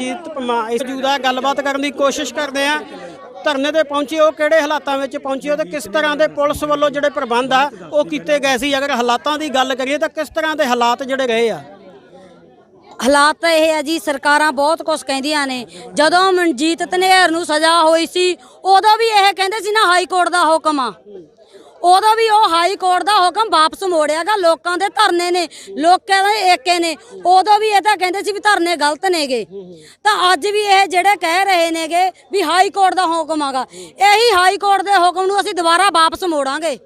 ਜੀਤ Puma ਇਸ ਜੂਦਾ ਗੱਲਬਾਤ ਕਰਨ ਦੀ ਕੋਸ਼ਿਸ਼ ਕਰਦੇ ਆ ਧਰਨੇ ਤੇ ਪਹੁੰਚੇ, ਉਹ ਕਿਹੜੇ ਹਾਲਾਤਾਂ ਵਿੱਚ ਪਹੁੰਚੇ ਹੋ ਤੇ ਕਿਸ ਤਰ੍ਹਾਂ ਦੇ ਪੁਲਿਸ ਵੱਲੋਂ ਜਿਹੜੇ ਪ੍ਰਬੰਧ ਆ, ਉਹ ਕੀਤੇ ਗਏ ਸੀ? ਅਗਰ ਹਾਲਾਤਾਂ ਦੀ ਗੱਲ ਕਰੀਏ ਤਾਂ ਕਿਸ ਤਰ੍ਹਾਂ ਦੇ ਹਾਲਾਤ ਜਿਹੜੇ ਰਹੇ ਆ? ਹਾਲਾਤ ਤਾਂ ਇਹ ਹੈ ਜੀ, ਸਰਕਾਰਾਂ ਬਹੁਤ ਕੁਝ ਕਹਿੰਦੀਆਂ ਨੇ। ਜਦੋਂ ਮਨਜੀਤ ਧਨੇਰ ਨੂੰ ਸਜ਼ਾ ਹੋਈ ਸੀ, ਉਦੋਂ ਵੀ ਇਹ ਕਹਿੰਦੇ ਸੀ ਨਾ ਹਾਈ ਕੋਰਟ ਦਾ ਹੁਕਮ ਆ। ਉਦੋਂ ਵੀ ਉਹ ਹਾਈ ਕੋਰਟ ਦਾ ਹੁਕਮ ਵਾਪਸ ਮੋੜਿਆਗਾ, ਲੋਕਾਂ ਦੇ ਧਰਨੇ ਨੇ, ਲੋਕਾਂ ਦੇ ਏਕੇ ਨੇ। ਉਦੋਂ ਵੀ ਇਹ ਤਾਂ ਕਹਿੰਦੇ ਸੀ ਵੀ ਧਰਨੇ ਗਲਤ ਨੇਗੇ। ਤਾਂ ਅੱਜ ਵੀ ਇਹ ਜਿਹੜੇ ਕਹਿ ਰਹੇ ਨੇਗੇ ਵੀ ਹਾਈ ਕੋਰਟ ਦਾ ਹੁਕਮ ਆਗਾ, ਇਹੀ ਹਾਈ ਕੋਰਟ ਦੇ ਹੁਕਮ ਨੂੰ ਅਸੀਂ ਦੁਬਾਰਾ ਵਾਪਸ ਮੋੜਾਂਗੇ।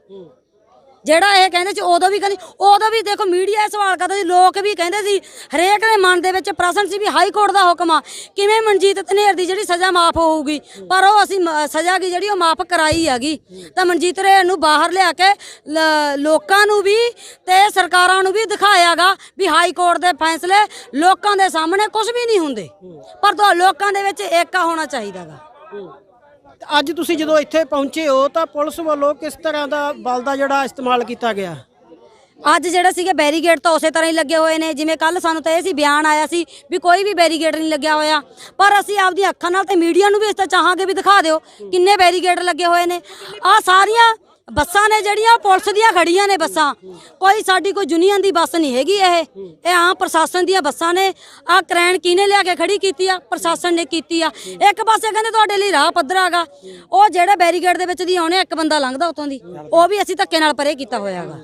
ਜਿਹੜਾ ਇਹ ਕਹਿੰਦੇ ਸੀ, ਉਦੋਂ ਵੀ ਕਹਿੰਦੇ, ਉਦੋਂ ਵੀ ਦੇਖੋ ਮੀਡੀਆ ਸਵਾਲ ਕਰਦਾ ਸੀ, ਲੋਕ ਵੀ ਕਹਿੰਦੇ ਸੀ, ਹਰੇਕ ਦੇ ਮਨ ਦੇ ਵਿੱਚ ਪ੍ਰਸ਼ਨ ਸੀ ਵੀ ਹਾਈ ਕੋਰਟ ਦਾ ਹੁਕਮ ਆ, ਕਿਵੇਂ ਮਨਜੀਤ ਧਨੇਰ ਦੀ ਜਿਹੜੀ ਸਜ਼ਾ ਮਾਫ ਹੋਊਗੀ? ਪਰ ਉਹ ਅਸੀਂ ਮ- ਸਜ਼ਾ ਕੀ ਜਿਹੜੀ ਉਹ ਮਾਫ ਕਰਾਈ ਹੈਗੀ। ਤਾਂ ਮਨਜੀਤ ਧਨੇਰ ਨੂੰ ਬਾਹਰ ਲਿਆ ਕੇ ਲ- ਲੋਕਾਂ ਨੂੰ ਵੀ ਤੇ ਸਰਕਾਰਾਂ ਨੂੰ ਵੀ ਦਿਖਾਇਆਗਾ ਵੀ ਹਾਈ ਕੋਰਟ ਦੇ ਫੈਸਲੇ ਲੋਕਾਂ ਦੇ ਸਾਹਮਣੇ ਕੁਝ ਵੀ ਨਹੀਂ ਹੁੰਦੇ। ਪਰ ਦੋ ਲੋਕਾਂ ਦੇ ਵਿੱਚ ਏਕਾ ਹੋਣਾ ਚਾਹੀਦਾਗਾ। ਅੱਜ ਤੁਸੀਂ ਜਦੋਂ ਇੱਥੇ ਪਹੁੰਚੇ ਹੋ ਤਾਂ ਪੁਲਿਸ ਵੱਲੋਂ ਕਿਸ ਤਰ੍ਹਾਂ ਦਾ ਬਲ ਦਾ ਜਿਹੜਾ ਇਸਤੇਮਾਲ ਕੀਤਾ ਗਿਆ? ਅੱਜ ਜਿਹੜੇ ਸੀਗੇ ਬੈਰੀਗੇਡ ਤਾਂ ਉਸੇ ਤਰ੍ਹਾਂ ਹੀ ਲੱਗੇ ਹੋਏ ਨੇ। ਜਿਵੇਂ ਕੱਲ ਸਾਨੂੰ ਤਾਂ ਇਹ ਸੀ ਬਿਆਨ ਆਇਆ ਸੀ ਵੀ ਕੋਈ ਵੀ ਬੈਰੀਗੇਡ ਨਹੀਂ ਲੱਗਿਆ ਹੋਇਆ। ਪਰ ਅਸੀਂ ਆਪਦੀਆਂ ਅੱਖਾਂ ਨਾਲ ਤੇ ਮੀਡੀਆ ਨੂੰ ਵੀ ਇਸ ਤਾਂ ਚਾਹਾਂਗੇ ਵੀ ਦਿਖਾ ਦਿਓ ਕਿੰਨੇ ਬੈਰੀਗੇਡ ਲੱਗੇ ਹੋਏ ਨੇ। ਆ ਸਾਰੀਆਂ ਬੱਸਾਂ ਨੇ ਜਿਹੜੀਆਂ ਪੁਲਿਸ ਦੀਆਂ ਖੜੀਆਂ ਨੇ ਬੱਸਾਂ, ਕੋਈ ਸਾਡੀ ਕੋਈ ਯੂਨੀਅਨ ਦੀ ਬੱਸ ਨਹੀਂ ਹੈਗੀ ਇਹ। ਇਹ ਆਮ ਪ੍ਰਸ਼ਾਸਨ ਦੀਆਂ ਬੱਸਾਂ ਨੇ। ਆ ਕਰੈਨ ਕਿਹਨੇ ਲਿਆ ਕੇ ਖੜੀ ਕੀਤੀ ਆ? ਪ੍ਰਸ਼ਾਸਨ ਨੇ ਕੀਤੀ ਆ। ਇੱਕ ਪਾਸੇ ਕਹਿੰਦੇ ਤੁਹਾਡੇ ਲਈ ਰਾਹ ਪੱਧਰਾਗਾ। ਉਹ ਜਿਹੜੇ ਬੈਰੀਗੇਡ ਦੇ ਵਿੱਚ ਦੀ ਆਉਣੇ, ਇੱਕ ਬੰਦਾ ਲੰਘਦਾ ਉਤੋਂ ਦੀ। ਉਹ ਵੀ ਅਸੀਂ ਧੱਕੇ ਨਾਲ ਪਰੇ ਕੀਤਾ ਹੋਇਆਗਾ।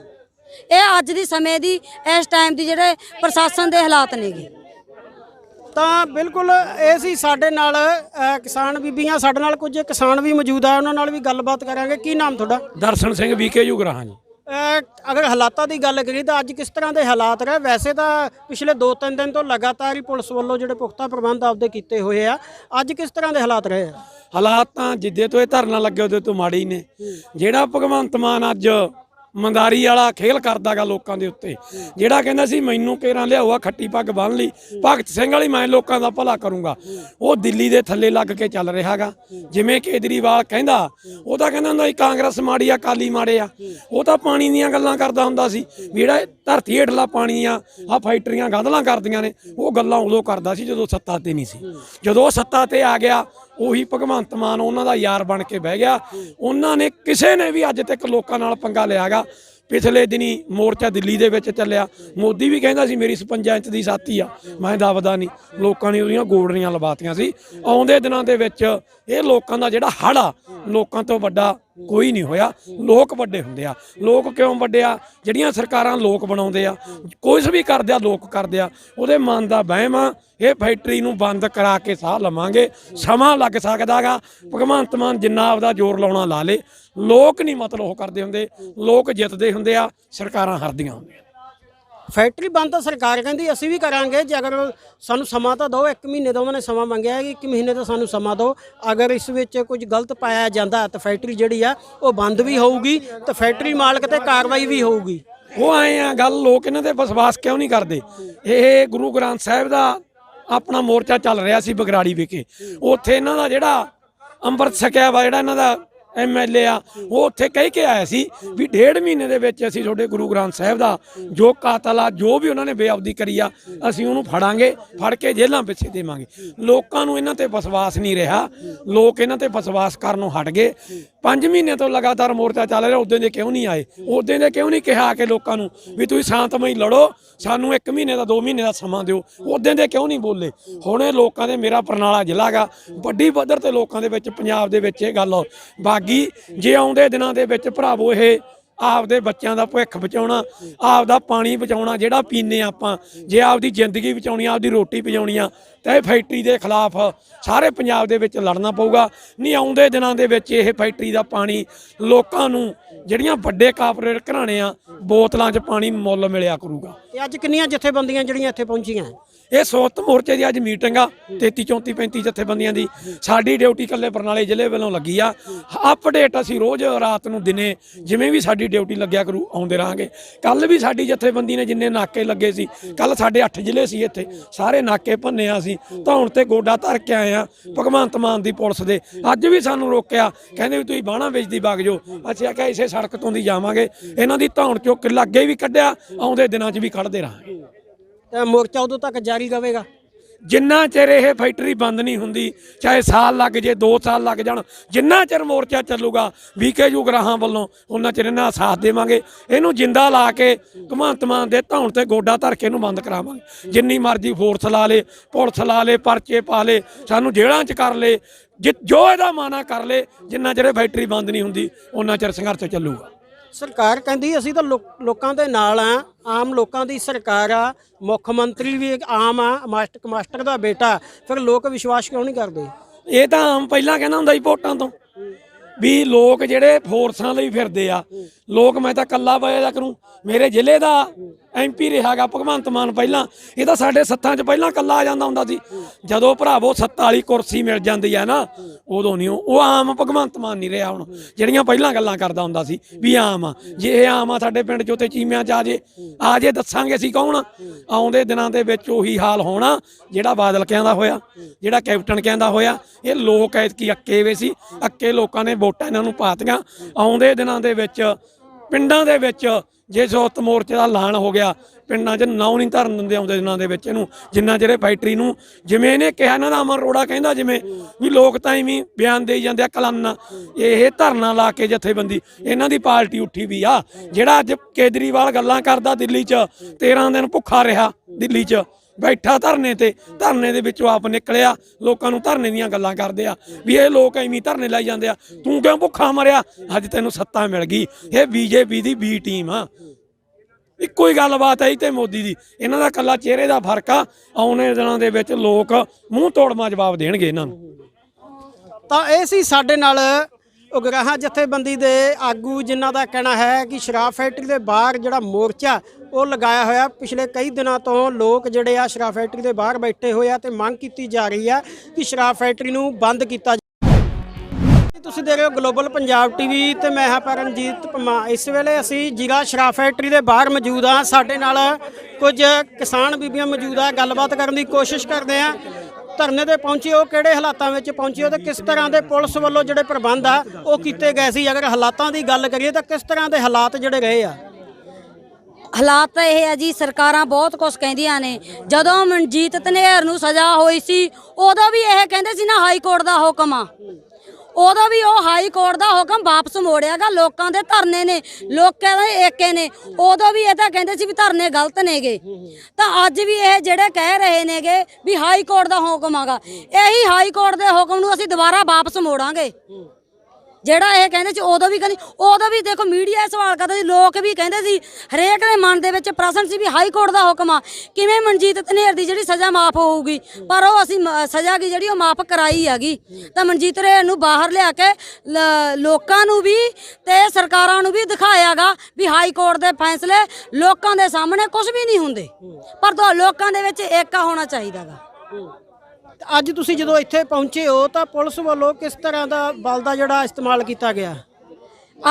ਇਹ ਅੱਜ ਦੀ ਸਮੇਂ ਦੀ, ਇਸ ਟਾਈਮ ਦੀ ਜਿਹੜੇ ਪ੍ਰਸ਼ਾਸਨ ਦੇ ਹਾਲਾਤ ਨੇਗੇ। ਤਾਂ ਬਿਲਕੁਲ ਇਹ ਸੀ ਸਾਡੇ ਨਾਲ ਅ, ਕਿਸਾਨ ਬੀਬੀਆਂ ਸਾਡੇ ਨਾਲ ਕੁਝ ਕਿਸਾਨ ਵੀ ਮੌਜੂਦ ਆ ਉਹਨਾਂ ਨਾਲ ਵੀ ਗੱਲਬਾਤ ਕਰਾਂਗੇ। ਕੀ ਨਾਮ ਤੁਹਾਡਾ? ਦਰਸ਼ਨ ਸਿੰਘ ਵੀਕੇ ਯੁਗਰਾਹਾਂ ਜੀ ਅ, ਅਗਰ ਹਾਲਾਤਾਂ ਦੀ ਗੱਲ ਕਰੀਏ ਤਾਂ ਅੱਜ ਕਿਸ ਤਰ੍ਹਾਂ ਦੇ ਹਾਲਾਤ ਰਹੇ? ਵੈਸੇ ਤਾਂ ਪਿਛਲੇ 2-3 ਦਿਨ ਤੋਂ ਲਗਾਤਾਰ ਹੀ ਪੁਲਿਸ ਵੱਲੋਂ ਜਿਹੜੇ ਪੁਖਤਾ ਪ੍ਰਬੰਧ ਆਪਦੇ ਕੀਤੇ ਹੋਏ ਆ। ਅੱਜ ਕਿਸ ਤਰ੍ਹਾਂ ਦੇ ਹਾਲਾਤ ਰਹੇ ਆ? ਹਾਲਾਤ ਤਾਂ ਜਿੱਦੇ ਤੋਂ ਇਹ ਧਰਨਾ ਲੱਗੇ ਉਹਦੇ ਤੋਂ ਮਾੜੇ ਹੀ ਨੇ। ਜਿਹੜਾ ਭਗਵੰਤ ਮਾਨ ਅੱਜ ਮੰਦਾਰੀ ਵਾਲਾ ਖੇਲ ਕਰਦਾਗਾ ਲੋਕਾਂ ਦੇ ਉੱਤੇ। ਜਿਹੜਾ ਕਹਿੰਦਾ ਸੀ, ਮੈਨੂੰ ਕੇਰਾਂ ਲਿਆਉਆ ਖੱਟੀ ਪੱਗ ਬੰਨ ਲਈ। ਭਗਤ ਸਿੰਘ ਵਾਲੀ ਮੈਂ ਲੋਕਾਂ ਦਾ ਭਲਾ ਕਰੂੰਗਾ। ਉਹ ਦਿੱਲੀ ਦੇ ਥੱਲੇ ਲੱਗ ਕੇ ਚੱਲ ਰਿਹਾਗਾ ਜਿਵੇਂ ਕੇਜਰੀਵਾਲ ਕਹਿੰਦਾ, ਉਹ ਤਾਂ ਕਹਿੰਦਾ ਹੁੰਦਾ ਸੀ, ਕਾਂਗਰਸ ਮਾੜੀ ਆ ਕਾਲੀ ਮਾੜੇ ਆ। ਉਹ ਤਾਂ ਪਾਣੀ ਦੀਆਂ ਗੱਲਾਂ ਕਰਦਾ ਹੁੰਦਾ ਸੀ, ਵੀ ਜਿਹੜਾ ਧਰਤੀ ਹੇਠਲਾ ਪਾਣੀ ਆ ਆ ਫੈਕਟਰੀਆਂ ਗੰਧਲਾਂ ਕਰਦੀਆਂ ਨੇ, ਉਹ ਗੱਲਾਂ ਉਦੋਂ ਕਰਦਾ ਸੀ ਜਦੋਂ ਸੱਤਾ ਤੇ ਨਹੀਂ ਸੀ। ਜਦੋਂ ਉਹ ਸੱਤਾ ਤੇ ਆ ਗਿਆ ਉਹੀ ਭਗਵੰਤ ਮਾਨ ਉਹਨਾਂ ਦਾ ਯਾਰ ਬਣ ਕੇ ਬਹਿ ਗਿਆ। ਉਹਨਾਂ ਨੇ ਕਿਸੇ ਨੇ ਵੀ ਅੱਜ ਤੱਕ ਲੋਕਾਂ ਨਾਲ ਪੰਗਾ ਲਿਆਗਾ ਪਿਛਲੇ ਦਿਨੀ ਮੋਰਚਾ ਦਿੱਲੀ ਦੇ ਵਿੱਚ ਚੱਲਿਆ। ਮੋਦੀ ਵੀ ਕਹਿੰਦਾ ਸੀ, ਮੇਰੀ 55 ਇੰਚ ਦੀ ਸਾਥੀ ਆ। ਮੈਂ ਦਬਦਾ ਨਹੀਂ। ਲੋਕਾਂ ਨੇ ਉਹਦੀਆਂ ਗੋੜਨੀਆਂ ਲਵਾਤੀਆਂ ਸੀ। ਆਉਂਦੇ ਦਿਨਾਂ ਦੇ ਵਿੱਚ ਇਹ ਲੋਕਾਂ ਦਾ ਜਿਹੜਾ ਹੜ ਆ, ਲੋਕਾਂ ਤੋਂ ਵੱਡਾ ਕੋਈ ਨਹੀਂ ਹੋਇਆ। ਲੋਕ ਵੱਡੇ ਹੁੰਦੇ ਆ। ਲੋਕ ਕਿਉਂ ਵੱਡੇ ਆ? ਜਿਹੜੀਆਂ ਸਰਕਾਰਾਂ ਲੋਕ ਬਣਾਉਂਦੇ ਆ ਕੁਝ ਵੀ ਕਰਦੇ ਆ, ਲੋਕ ਕਰਦੇ ਆ। ਉਹਦੇ ਮਨ ਦਾ ਵਹਿਮ ਆ। ਇਹ ਫੈਕਟਰੀ ਨੂੰ ਬੰਦ ਕਰਾ ਕੇ ਸਾਹ ਲਵਾਂਗੇ। ਸਮਾਂ ਲੱਗ ਸਕਦਾਗਾ ਭਗਵੰਤ ਮਾਨ ਜਿੰਨਾ ਆਪਦਾ ਜ਼ੋਰ ਲਾਉਣਾ ਲਾ ਲੇ। ਲੋਕ ਨਹੀਂ ਮਤਲਬ ਉਹ ਕਰਦੇ ਹੁੰਦੇ। ਲੋਕ ਜਿੱਤਦੇ ਹੁੰਦੇ ਆ। ਸਰਕਾਰਾਂ ਹਰਦੀਆਂ ਹੁੰਦੀਆਂ ਫੈਕਟਰੀ ਬੰਦ ਤਾਂ ਸਰਕਾਰ ਕਹਿੰਦੀ ਅਸੀਂ ਵੀ ਕਰਾਂਗੇ, ਜੇ ਅਗਰ ਸਾਨੂੰ ਸਮਾਂ ਤਾਂ ਦਿਓ, ਇੱਕ ਮਹੀਨੇ ਦਾ ਉਹਨਾਂ ਨੇ ਸਮਾਂ ਮੰਗਿਆ ਹੈ ਕਿ ਇੱਕ ਮਹੀਨੇ ਦਾ ਸਾਨੂੰ ਸਮਾਂ ਦਿਓ। ਅਗਰ ਇਸ ਵਿੱਚ ਕੁਝ ਗਲਤ ਪਾਇਆ ਜਾਂਦਾ ਤਾਂ ਫੈਕਟਰੀ ਜਿਹੜੀ ਆ, ਉਹ ਬੰਦ ਵੀ ਹੋਊਗੀ ਤੇ ਫੈਕਟਰੀ ਮਾਲਕ ਤੇ ਕਾਰਵਾਈ ਵੀ ਹੋਊਗੀ। ਉਹ ਆਏ ਆ ਗੱਲ, ਲੋਕ ਇਹਨਾਂ ਤੇ ਵਿਸ਼ਵਾਸ ਕਿਉਂ ਨਹੀਂ ਕਰਦੇ? ਇਹ ਗੁਰੂ ਗ੍ਰੰਥ ਸਾਹਿਬ ਦਾ ਆਪਣਾ ਮੋਰਚਾ ਚੱਲ ਰਿਹਾ ਸੀ ਬਗਰਾੜੀ ਵਿਖੇ। ਉੱਥੇ ਇਹਨਾਂ ਦਾ ਜਿਹੜਾ ਅੰਮ੍ਰਿਤ ਛਕਿਆ ਵਾ, ਜਿਹੜਾ ਇਹਨਾਂ ਦਾ ਐਮਐਲਏ ਆ, ਉਹ ਉੱਥੇ ਕਹਿ ਕੇ ਆਇਆ ਸੀ ਵੀ ਡੇਢ ਮਹੀਨੇ ਦੇ ਵਿੱਚ ਅਸੀਂ ਤੁਹਾਡੇ ਗੁਰੂ ਗ੍ਰੰਥ ਸਾਹਿਬ ਦਾ ਜੋ ਕਾਤਲ ਆ, ਜੋ ਵੀ ਉਹਨਾਂ ਨੇ ਬੇਅਬਦੀ ਕਰੀ ਆ, ਅਸੀਂ ਉਹਨੂੰ ਫੜਾਂਗੇ, ਫੜ ਕੇ ਜੇਲ੍ਹਾਂ ਪਿੱਛੇ ਦੇਵਾਂਗੇ। ਲੋਕਾਂ ਨੂੰ ਇਹਨਾਂ ਤੇ ਵਿਸ਼ਵਾਸ ਨਹੀਂ ਰਿਹਾ। ਲੋਕ ਇਹਨਾਂ ਤੇ ਵਿਸ਼ਵਾਸ ਕਰਨੋਂ ਹਟ ਗਏ। 5 ਮਹੀਨੇ ਤੋਂ ਲਗਾਤਾਰ ਮੋਰਚਾ ਚੱਲ ਰਿਹਾ ਉਦੋਂ ਦੇ ਕਿਉਂ ਨਹੀਂ ਆਏ? ਉਦੋਂ ਦੇ ਕਿਉਂ ਨਹੀਂ ਕਿਹਾ ਕਿ ਲੋਕਾਂ ਨੂੰ ਵੀ ਤੁਸੀਂ ਸ਼ਾਂਤਮਈ ਲੜੋ, ਸਾਨੂੰ 1 ਮਹੀਨੇ ਦਾ 2 ਮਹੀਨੇ ਦਾ ਸਮਾਂ ਦਿਓ। ਉਦੋਂ ਦੇ ਕਿਉਂ ਨਹੀਂ ਬੋਲੇ? ਹੁਣ ਇਹ ਲੋਕਾਂ ਦੇ ਮੇਰਾ ਬਰਨਾਲਾ ਜ਼ਿਲ੍ਹਾ ਗਾ ਵੱਡੀ ਪੱਧਰ ਤੇ ਲੋਕਾਂ ਦੇ ਵਿੱਚ, ਪੰਜਾਬ ਦੇ ਵਿੱਚ ਇਹ ਗੱਲ ਬਾਗੀ, ਜੇ ਆਉਂਦੇ ਦਿਨਾਂ ਦੇ ਵਿੱਚ ਭਰਾਵੋ ਇਹ ਆਪਦੇ ਬੱਚਿਆਂ ਦਾ ਭਵਿੱਖ ਬਚਾਉਣਾ, ਆਪਦਾ ਪਾਣੀ ਬਚਾਉਣਾ, ਜਿਹੜਾ ਪੀਨੇ ਆਪਾਂ। ਜੇ ਆਪਦੀ ਜ਼ਿੰਦਗੀ ਬਚਾਉਣੀ ਆਪਦੀ ਰੋਟੀ ਬਚਾਉਣੀ ਆ, ਤਾਂ ਇਹ ਫੈਕਟਰੀ ਦੇ ਖਿਲਾਫ ਸਾਰੇ ਪੰਜਾਬ ਦੇ ਵਿੱਚ ਲੜਨਾ ਪਊਗਾ। ਨਹੀਂ, ਆਉਂਦੇ ਦਿਨਾਂ ਦੇ ਵਿੱਚ ਇਹ ਫੈਕਟਰੀ ਦਾ ਪਾਣੀ ਲੋਕਾਂ ਨੂੰ, ਜਿਹੜੀਆਂ ਵੱਡੇ ਕਾਰਪੋਰੇਟ ਘਰਾਣੇ ਆ, ਬੋਤਲਾਂ 'ਚ ਪਾਣੀ ਮੁੱਲ ਮਿਲਿਆ ਕਰੂਗਾ। ਤੇ ਅੱਜ ਕਿੰਨੀਆਂ ਜਥੇਬੰਦੀਆਂ ਜਿਹੜੀਆਂ ਇੱਥੇ ਪਹੁੰਚੀਆਂ? ਇਹ ਸੋਤ ਮੋਰਚੇ ਦੀ ਅੱਜ ਮੀਟਿੰਗ ਆ 33 34 35 ਜਥੇਬੰਦੀਆਂ ਦੀ। ਸਾਡੀ ਡਿਊਟੀ ਕੱਲੇ ਬਰਨਾਲੇ ਜ਼ਿਲ੍ਹੇ ਵੱਲੋਂ ਲੱਗੀ ਆ। ਅਪਡੇਟ ਅਸੀਂ ਰੋਜ਼ ਰਾਤ ਨੂੰ ਦਿਨੇ ਜਿਵੇਂ ਵੀ ਸਾਡੀ ਡਿਊਟੀ ਲੱਗਿਆ ਕਰੂ, ਆਉਂਦੇ ਰਹਾਂਗੇ। ਕੱਲ ਵੀ ਸਾਡੀ ਜਥੇਬੰਦੀ ਨੇ ਜਿੰਨੇ ਨਾਕੇ ਲੱਗੇ ਸੀ ਕੱਲ ਸਾਡੇ 8 ਜ਼ਿਲ੍ਹੇ ਸੀ ਇੱਥੇ, ਸਾਰੇ ਨਾਕੇ ਭੰਨੇ ਆ ਸੀ ਧੌਣ ਤੇ ਗੋਡਾ ਧਰ ਕੇ ਆਏ ਆ, ਭਗਵੰਤ ਮਾਨ ਦੀ ਪੁਲਿਸ ਦੇ। ਅੱਜ ਵੀ ਸਾਨੂੰ ਰੋਕਿਆ, ਕਹਿੰਦੇ ਵੀ ਤੁਸੀਂ ਬਾਣਾ ਵੇਚਦੀ ਵਗ ਜਾਓ। ਅਸੀਂ ਆਖਿਆ ਇਸੇ ਸੜਕ ਤੋਂ ਦੀ ਜਾਵਾਂਗੇ। ਇਹਨਾਂ ਦੀ ਧੌਣ ਚੋਂ ਕਿੱਲਾ ਅੱਗੇ ਵੀ ਕੱਢਿਆ, ਆਉਂਦੇ ਦਿਨਾਂ 'ਚ ਵੀ ਕੱਢਦੇ ਰਹਾਂਗੇ। ਤੇ ਮੋਰਚਾ ਉਦੋਂ ਤੱਕ ਜਾਰੀ ਰਹੇਗਾ। ਜਿੰਨਾ ਚਿਰ ਇਹ ਫੈਕਟਰੀ ਬੰਦ ਨਹੀਂ ਹੁੰਦੀ, ਚਾਹੇ ਸਾਲ ਲੱਗ ਜੇ 2 ਸਾਲ ਲੱਗ ਜਾਣ, ਜਿੰਨਾ ਚਿਰ ਮੋਰਚਾ ਚੱਲੂਗਾ ਵੀਕੇ ਜੂ ਗਰਾਹਾਂ ਵੱਲੋਂ ਉਹਨਾਂ ਚਿਰ ਇਹਨਾਂ ਦਾ ਸਾਥ ਦੇਵਾਂਗੇ। ਇਹਨੂੰ ਜਿੰਦਾ ਲਾ ਕੇ ਭਗਵੰਤ ਮਾਨ ਦੇ ਧੌਣ ਤੇ ਗੋਡਾ ਧਰ ਕੇ ਇਹਨੂੰ ਬੰਦ ਕਰਾਵਾਂਗੇ। ਜਿੰਨੀ ਮਰਜ਼ੀ ਫੋਰਸ ਲਾ ਲੇ, ਪੁਲਿਸ ਲਾ ਲੇ, ਪਰਚੇ ਪਾ ਲੇ, ਸਾਨੂੰ ਜੇਲ੍ਹਾਂ 'ਚ ਕਰ ਲੇ, ਜਿ- ਜੋ ਇਹਦਾ ਮਾਨਾ ਕਰ ਲੇ, ਜਿੰਨਾ ਚਿਰ ਇਹ ਫੈਕਟਰੀ ਬੰਦ ਨਹੀਂ ਹੁੰਦੀ, ਉਹਨਾਂ ਚਿਰ ਸੰਘਰਸ਼ ਚੱਲੂਗਾ। ਸਰਕਾਰ ਕਹਿੰਦੀ ਅਸੀਂ ਤਾਂ ਲੋਕ- ਲੋਕਾਂ ਦੇ ਨਾਲ ਆ, ਆਮ ਲੋਕਾਂ ਦੀ ਸਰਕਾਰ ਆ, ਮੁੱਖ ਮੰਤਰੀ ਵੀ ਇੱਕ ਆਮ ਆ, ਮਾਸਟਰ ਮਾਸਟਰ ਦਾ ਬੇਟਾ, ਫਿਰ ਲੋਕ ਵਿਸ਼ਵਾਸ ਕਿਉਂ ਨਹੀਂ ਕਰਦੇ? ਇਹ ਤਾਂ ਆਮ ਪਹਿਲਾਂ ਕਹਿੰਦਾ ਹੁੰਦਾ ਸੀ ਵੋਟਾਂ ਤੋਂ, ਵੀ ਲੋਕ ਜਿਹੜੇ ਫੋਰਸਾਂ ਲਈ ਫਿਰਦੇ ਆ, ਲੋਕ ਮੈਂ ਤਾਂ ਕੱਲਾ ਬਇਆ ਕਰੂੰ, ਮੇਰੇ ਜ਼ਿਲ੍ਹੇ ਦਾ ਐਮਪੀ ਰਿਹਾਗਾ ਭਗਵੰਤ ਮਾਨ ਪਹਿਲਾਂ। ਇਹ ਤਾਂ ਸਾਡੇ ਸੱਥਾਂ 'ਚ ਪਹਿਲਾਂ ਕੱਲਾ ਆ ਜਾਂਦਾ ਹੁੰਦਾ ਸੀ। ਜਦੋਂ ਭਰਾਵੋ ਸੱਤ ਵਾਲੀ ਕੁਰਸੀ ਮਿਲ ਜਾਂਦੀ ਹੈ ਨਾ, ਉਦੋਂ ਨਹੀਂ ਉਹ ਆਮ ਭਗਵੰਤ ਮਾਨ ਨਹੀਂ ਰਿਹਾ ਹੁਣ। ਜਿਹੜੀਆਂ ਪਹਿਲਾਂ ਗੱਲਾਂ ਕਰਦਾ ਹੁੰਦਾ ਸੀ ਵੀ ਆਮ ਆ। ਜੇ ਇਹ ਆਮ ਆ, ਸਾਡੇ ਪਿੰਡ 'ਚ ਉੱਥੇ ਚੀਮਿਆਂ 'ਚ ਆ ਜੇ। ਆ ਜੇ ਦੱਸਾਂਗੇ ਅਸੀਂ ਕੌਣ ਆਉਂਦੇ ਦਿਨਾਂ ਦੇ ਵਿੱਚ ਉਹੀ ਹਾਲ ਹੋਣਾ, ਜਿਹੜਾ ਬਾਦਲ ਕਹਿੰਦਾ ਹੋਇਆ, ਜਿਹੜਾ ਕੈਪਟਨ ਕਹਿੰਦਾ ਹੋਇਆ। ਇਹ ਲੋਕ ਐਤਕੀ ਅੱਕੇ ਵੇ ਸੀ। ਅੱਕੇ ਲੋਕਾਂ ਨੇ ਵੋਟਾਂ ਇਹਨਾਂ ਨੂੰ ਪਾਤੀਆਂ। ਆਉਂਦੇ ਦਿਨਾਂ ਦੇ ਵਿੱਚ, ਪਿੰਡਾਂ ਦੇ ਵਿੱਚ ਜੇ ਸੋਤ ਮੋਰਚੇ ਦਾ ਐਲਾਨ ਹੋ ਗਿਆ, ਪਿੰਡਾਂ 'ਚ ਨਾਉ ਨਹੀਂ ਧਰਨ ਦਿੰਦੇ ਆਉਂਦੇ ਦਿਨਾਂ ਦੇ ਵਿੱਚ ਇਹਨੂੰ, ਜਿੰਨਾ ਚਿਰ ਫੈਕਟਰੀ ਨੂੰ, ਜਿਵੇਂ ਇਹਨੇ ਕਿਹਾ ਇਹਨਾਂ ਦਾ ਅਮਰ ਰੋੜਾ ਕਹਿੰਦਾ ਜਿਵੇਂ, ਵੀ ਲੋਕ ਤਾਂ ਐਵੇਂ ਹੀ ਬਿਆਨ ਦੇਈ ਜਾਂਦੇ ਆ ਕਲਾਨਾ ਇਹ ਧਰਨਾ ਲਾ ਕੇ ਜਥੇਬੰਦੀ, ਇਹਨਾਂ ਦੀ ਪਾਰਟੀ ਉੱਠੀ ਵੀ ਆ, ਜਿਹੜਾ ਅੱਜ ਕੇਜਰੀਵਾਲ ਗੱਲਾਂ ਕਰਦਾ ਦਿੱਲੀ 'ਚ 13 ਦਿਨ ਭੁੱਖਾ ਰਿਹਾ ਦਿੱਲੀ 'ਚ। ਬੈਠਾ ਧਰਨੇ ਤੇ, ਧਰਨੇ ਦੇ ਵਿੱਚੋਂ ਆਪ ਨਿਕਲਿਆ, ਲੋਕਾਂ ਨੂੰ ਧਰਨੇ ਦੀਆਂ ਗੱਲਾਂ ਕਰਦੇ ਆ, ਵੀ ਇਹ ਲੋਕ ਐਵੇਂ ਧਰਨੇ ਲਾਈ ਜਾਂਦੇ ਆ, ਤੂੰ ਕਿਉਂ ਭੁੱਖਾ ਮਰਿਆ? ਅੱਜ ਤੈਨੂੰ ਸੱਤਾ ਮਿਲ ਗਈ, ਇਹ ਬੀਜੇਪੀ ਦੀ ਬੀ ਟੀਮ ਆ। ਇੱਕੋ ਹੀ ਗੱਲਬਾਤ ਹੈ ਤੇ ਮੋਦੀ ਦੀ, ਇਹਨਾਂ ਦਾ ਕੱਲਾ ਚਿਹਰੇ ਦਾ ਫ਼ਰਕ ਆ, ਆਉਣੇ ਦਿਨਾਂ ਦੇ ਵਿੱਚ ਲੋਕ ਮੂੰਹ ਤੋੜਮਾ ਜਵਾਬ ਦੇਣਗੇ ਇਹਨਾਂ ਨੂੰ। ਤਾਂ ਇਹ ਸੀ ਸਾਡੇ ਨਾਲ ਉਗਰਾਹਾਂ ਜਥੇਬੰਦੀ ਦੇ ਆਗੂ ਜਿਨ੍ਹਾਂ ਦਾ ਕਹਿਣਾ ਹੈ ਕਿ ਸ਼ਰਾਬ ਫੈਕਟਰੀ ਦੇ ਬਾਹਰ ਜਿਹੜਾ ਮੋਰਚਾ ਉਹ ਲਗਾਇਆ ਹੋਇਆ, ਪਿਛਲੇ ਕਈ ਦਿਨਾਂ ਤੋਂ ਲੋਕ ਜਿਹੜੇ ਆ ਸ਼ਰਾਬ ਫੈਕਟਰੀ ਦੇ ਬਾਹਰ ਬੈਠੇ ਹੋਏ ਆ ਤੇ ਮੰਗ ਕੀਤੀ ਜਾ ਰਹੀ ਆ ਕਿ ਸ਼ਰਾਬ ਫੈਕਟਰੀ ਨੂੰ ਬੰਦ ਕੀਤਾ ਤੁਸੀਂ ਦੇਖ ਰਹੇ ਹੋ ਗਲੋਬਲ ਪੰਜਾਬ ਟੀਵੀ ਤੇ ਮੈਂ ਹਾਂ ਪਰਮਜੀਤ ਪਮਾ। ਇਸ ਵੇਲੇ ਅਸੀਂ ਜ਼ਿਲ੍ਹਾ ਸ਼ਰਾਬ ਫੈਕਟਰੀ ਦੇ ਬਾਹਰ ਮੌਜੂਦ ਹਾਂ। ਸਾਡੇ ਨਾਲ ਕੁਝ ਕਿਸਾਨ ਬੀਬੀਆਂ ਮੌਜੂਦ ਆ। ਗੱਲਬਾਤ ਕਰਨ ਦੀ ਕੋਸ਼ਿਸ਼ ਕਰਦੇ ਆ ਧਰਨੇ ਤੇ ਪਹੁੰਚੇ, ਉਹ ਕਿਹੜੇ ਹਾਲਾਤਾਂ ਵਿੱਚ ਪਹੁੰਚੇ ਹੋ ਤੇ ਕਿਸ ਤਰ੍ਹਾਂ ਦੇ ਪੁਲਿਸ ਵੱਲੋਂ ਜਿਹੜੇ ਪ੍ਰਬੰਧ ਆ, ਉਹ ਕੀਤੇ ਗਏ ਸੀ? ਅਗਰ ਹਾਲਾਤਾਂ ਦੀ ਗੱਲ ਕਰੀਏ ਤਾਂ ਕਿਸ ਤਰ੍ਹਾਂ ਦੇ ਹਾਲਾਤ ਜਿਹੜੇ ਰਹੇ ਆ? ਹਾਲਾਤ ਤਾਂ ਇਹ ਹੈ ਜੀ, ਸਰਕਾਰਾਂ ਬਹੁਤ ਕੁਝ ਕਹਿੰਦੀਆਂ ਨੇ। ਜਦੋਂ ਮਨਜੀਤ ਧਨੇਰ ਨੂੰ ਸਜ਼ਾ ਹੋਈ ਸੀ, ਉਦੋਂ ਵੀ ਇਹ ਕਹਿੰਦੇ ਸੀ ਨਾ ਹਾਈ ਕੋਰਟ ਦਾ ਹੁਕਮ ਆ। ਉਦੋਂ ਵੀ ਉਹ ਹਾਈ ਕੋਰਟ ਦਾ ਹੁਕਮ ਵਾਪਸ ਮੋੜਿਆਗਾ, ਲੋਕਾਂ ਦੇ ਧਰਨੇ ਨੇ, ਲੋਕਾਂ ਦੇ ਏਕੇ ਨੇ। ਉਦੋਂ ਵੀ ਇਹ ਤਾਂ ਕਹਿੰਦੇ ਸੀ ਵੀ ਧਰਨੇ ਗਲਤ ਨੇਗੇ। ਤਾਂ ਅੱਜ ਵੀ ਇਹ ਜਿਹੜੇ ਕਹਿ ਰਹੇ ਨੇਗੇ ਵੀ ਹਾਈ ਕੋਰਟ ਦਾ ਹੁਕਮ ਆਗਾ, ਇਹੀ ਹਾਈ ਕੋਰਟ ਦੇ ਹੁਕਮ ਨੂੰ ਅਸੀਂ ਦੁਬਾਰਾ ਵਾਪਸ ਮੋੜਾਂਗੇ। ਜਿਹੜਾ ਇਹ ਕਹਿੰਦੇ ਸੀ, ਉਦੋਂ ਵੀ ਕਹਿੰਦੇ, ਉਦੋਂ ਵੀ ਦੇਖੋ ਮੀਡੀਆ ਇਹ ਸਵਾਲ ਕਰਦਾ ਸੀ, ਲੋਕ ਵੀ ਕਹਿੰਦੇ ਸੀ, ਹਰੇਕ ਦੇ ਮਨ ਦੇ ਵਿੱਚ ਪ੍ਰਸ਼ਨ ਸੀ ਵੀ ਹਾਈ ਕੋਰਟ ਦਾ ਹੁਕਮ ਆ, ਕਿਵੇਂ ਮਨਜੀਤ ਧਨੇਰ ਦੀ ਜਿਹੜੀ ਸਜ਼ਾ ਮਾਫ ਹੋਊਗੀ? ਪਰ ਉਹ ਅਸੀਂ ਸਜ਼ਾ ਕੀ ਜਿਹੜੀ ਉਹ ਮਾਫ ਕਰਾਈ ਹੈਗੀ। ਤਾਂ ਮਨਜੀਤ ਧਨੇਰ ਨੂੰ ਬਾਹਰ ਲਿਆ ਕੇ ਲੋਕਾਂ ਨੂੰ ਵੀ ਤੇ ਸਰਕਾਰਾਂ ਨੂੰ ਵੀ ਦਿਖਾਇਆਗਾ ਵੀ ਹਾਈ ਕੋਰਟ ਦੇ ਫੈਸਲੇ ਲੋਕਾਂ ਦੇ ਸਾਹਮਣੇ ਕੁਝ ਵੀ ਨਹੀਂ ਹੁੰਦੇ। ਪਰ ਲੋਕਾਂ ਦੇ ਵਿੱਚ ਏਕਾ ਹੋਣਾ ਚਾਹੀਦਾਗਾ। ਤੇ ਅੱਜ ਤੁਸੀਂ ਜਦੋਂ ਇੱਥੇ ਪਹੁੰਚੇ ਹੋ ਤਾਂ ਪੁਲਿਸ ਵੱਲੋਂ ਕਿਸ ਤਰ੍ਹਾਂ ਦਾ ਬਲ ਦਾ ਜਿਹੜਾ ਇਸਤੇਮਾਲ ਕੀਤਾ ਗਿਆ?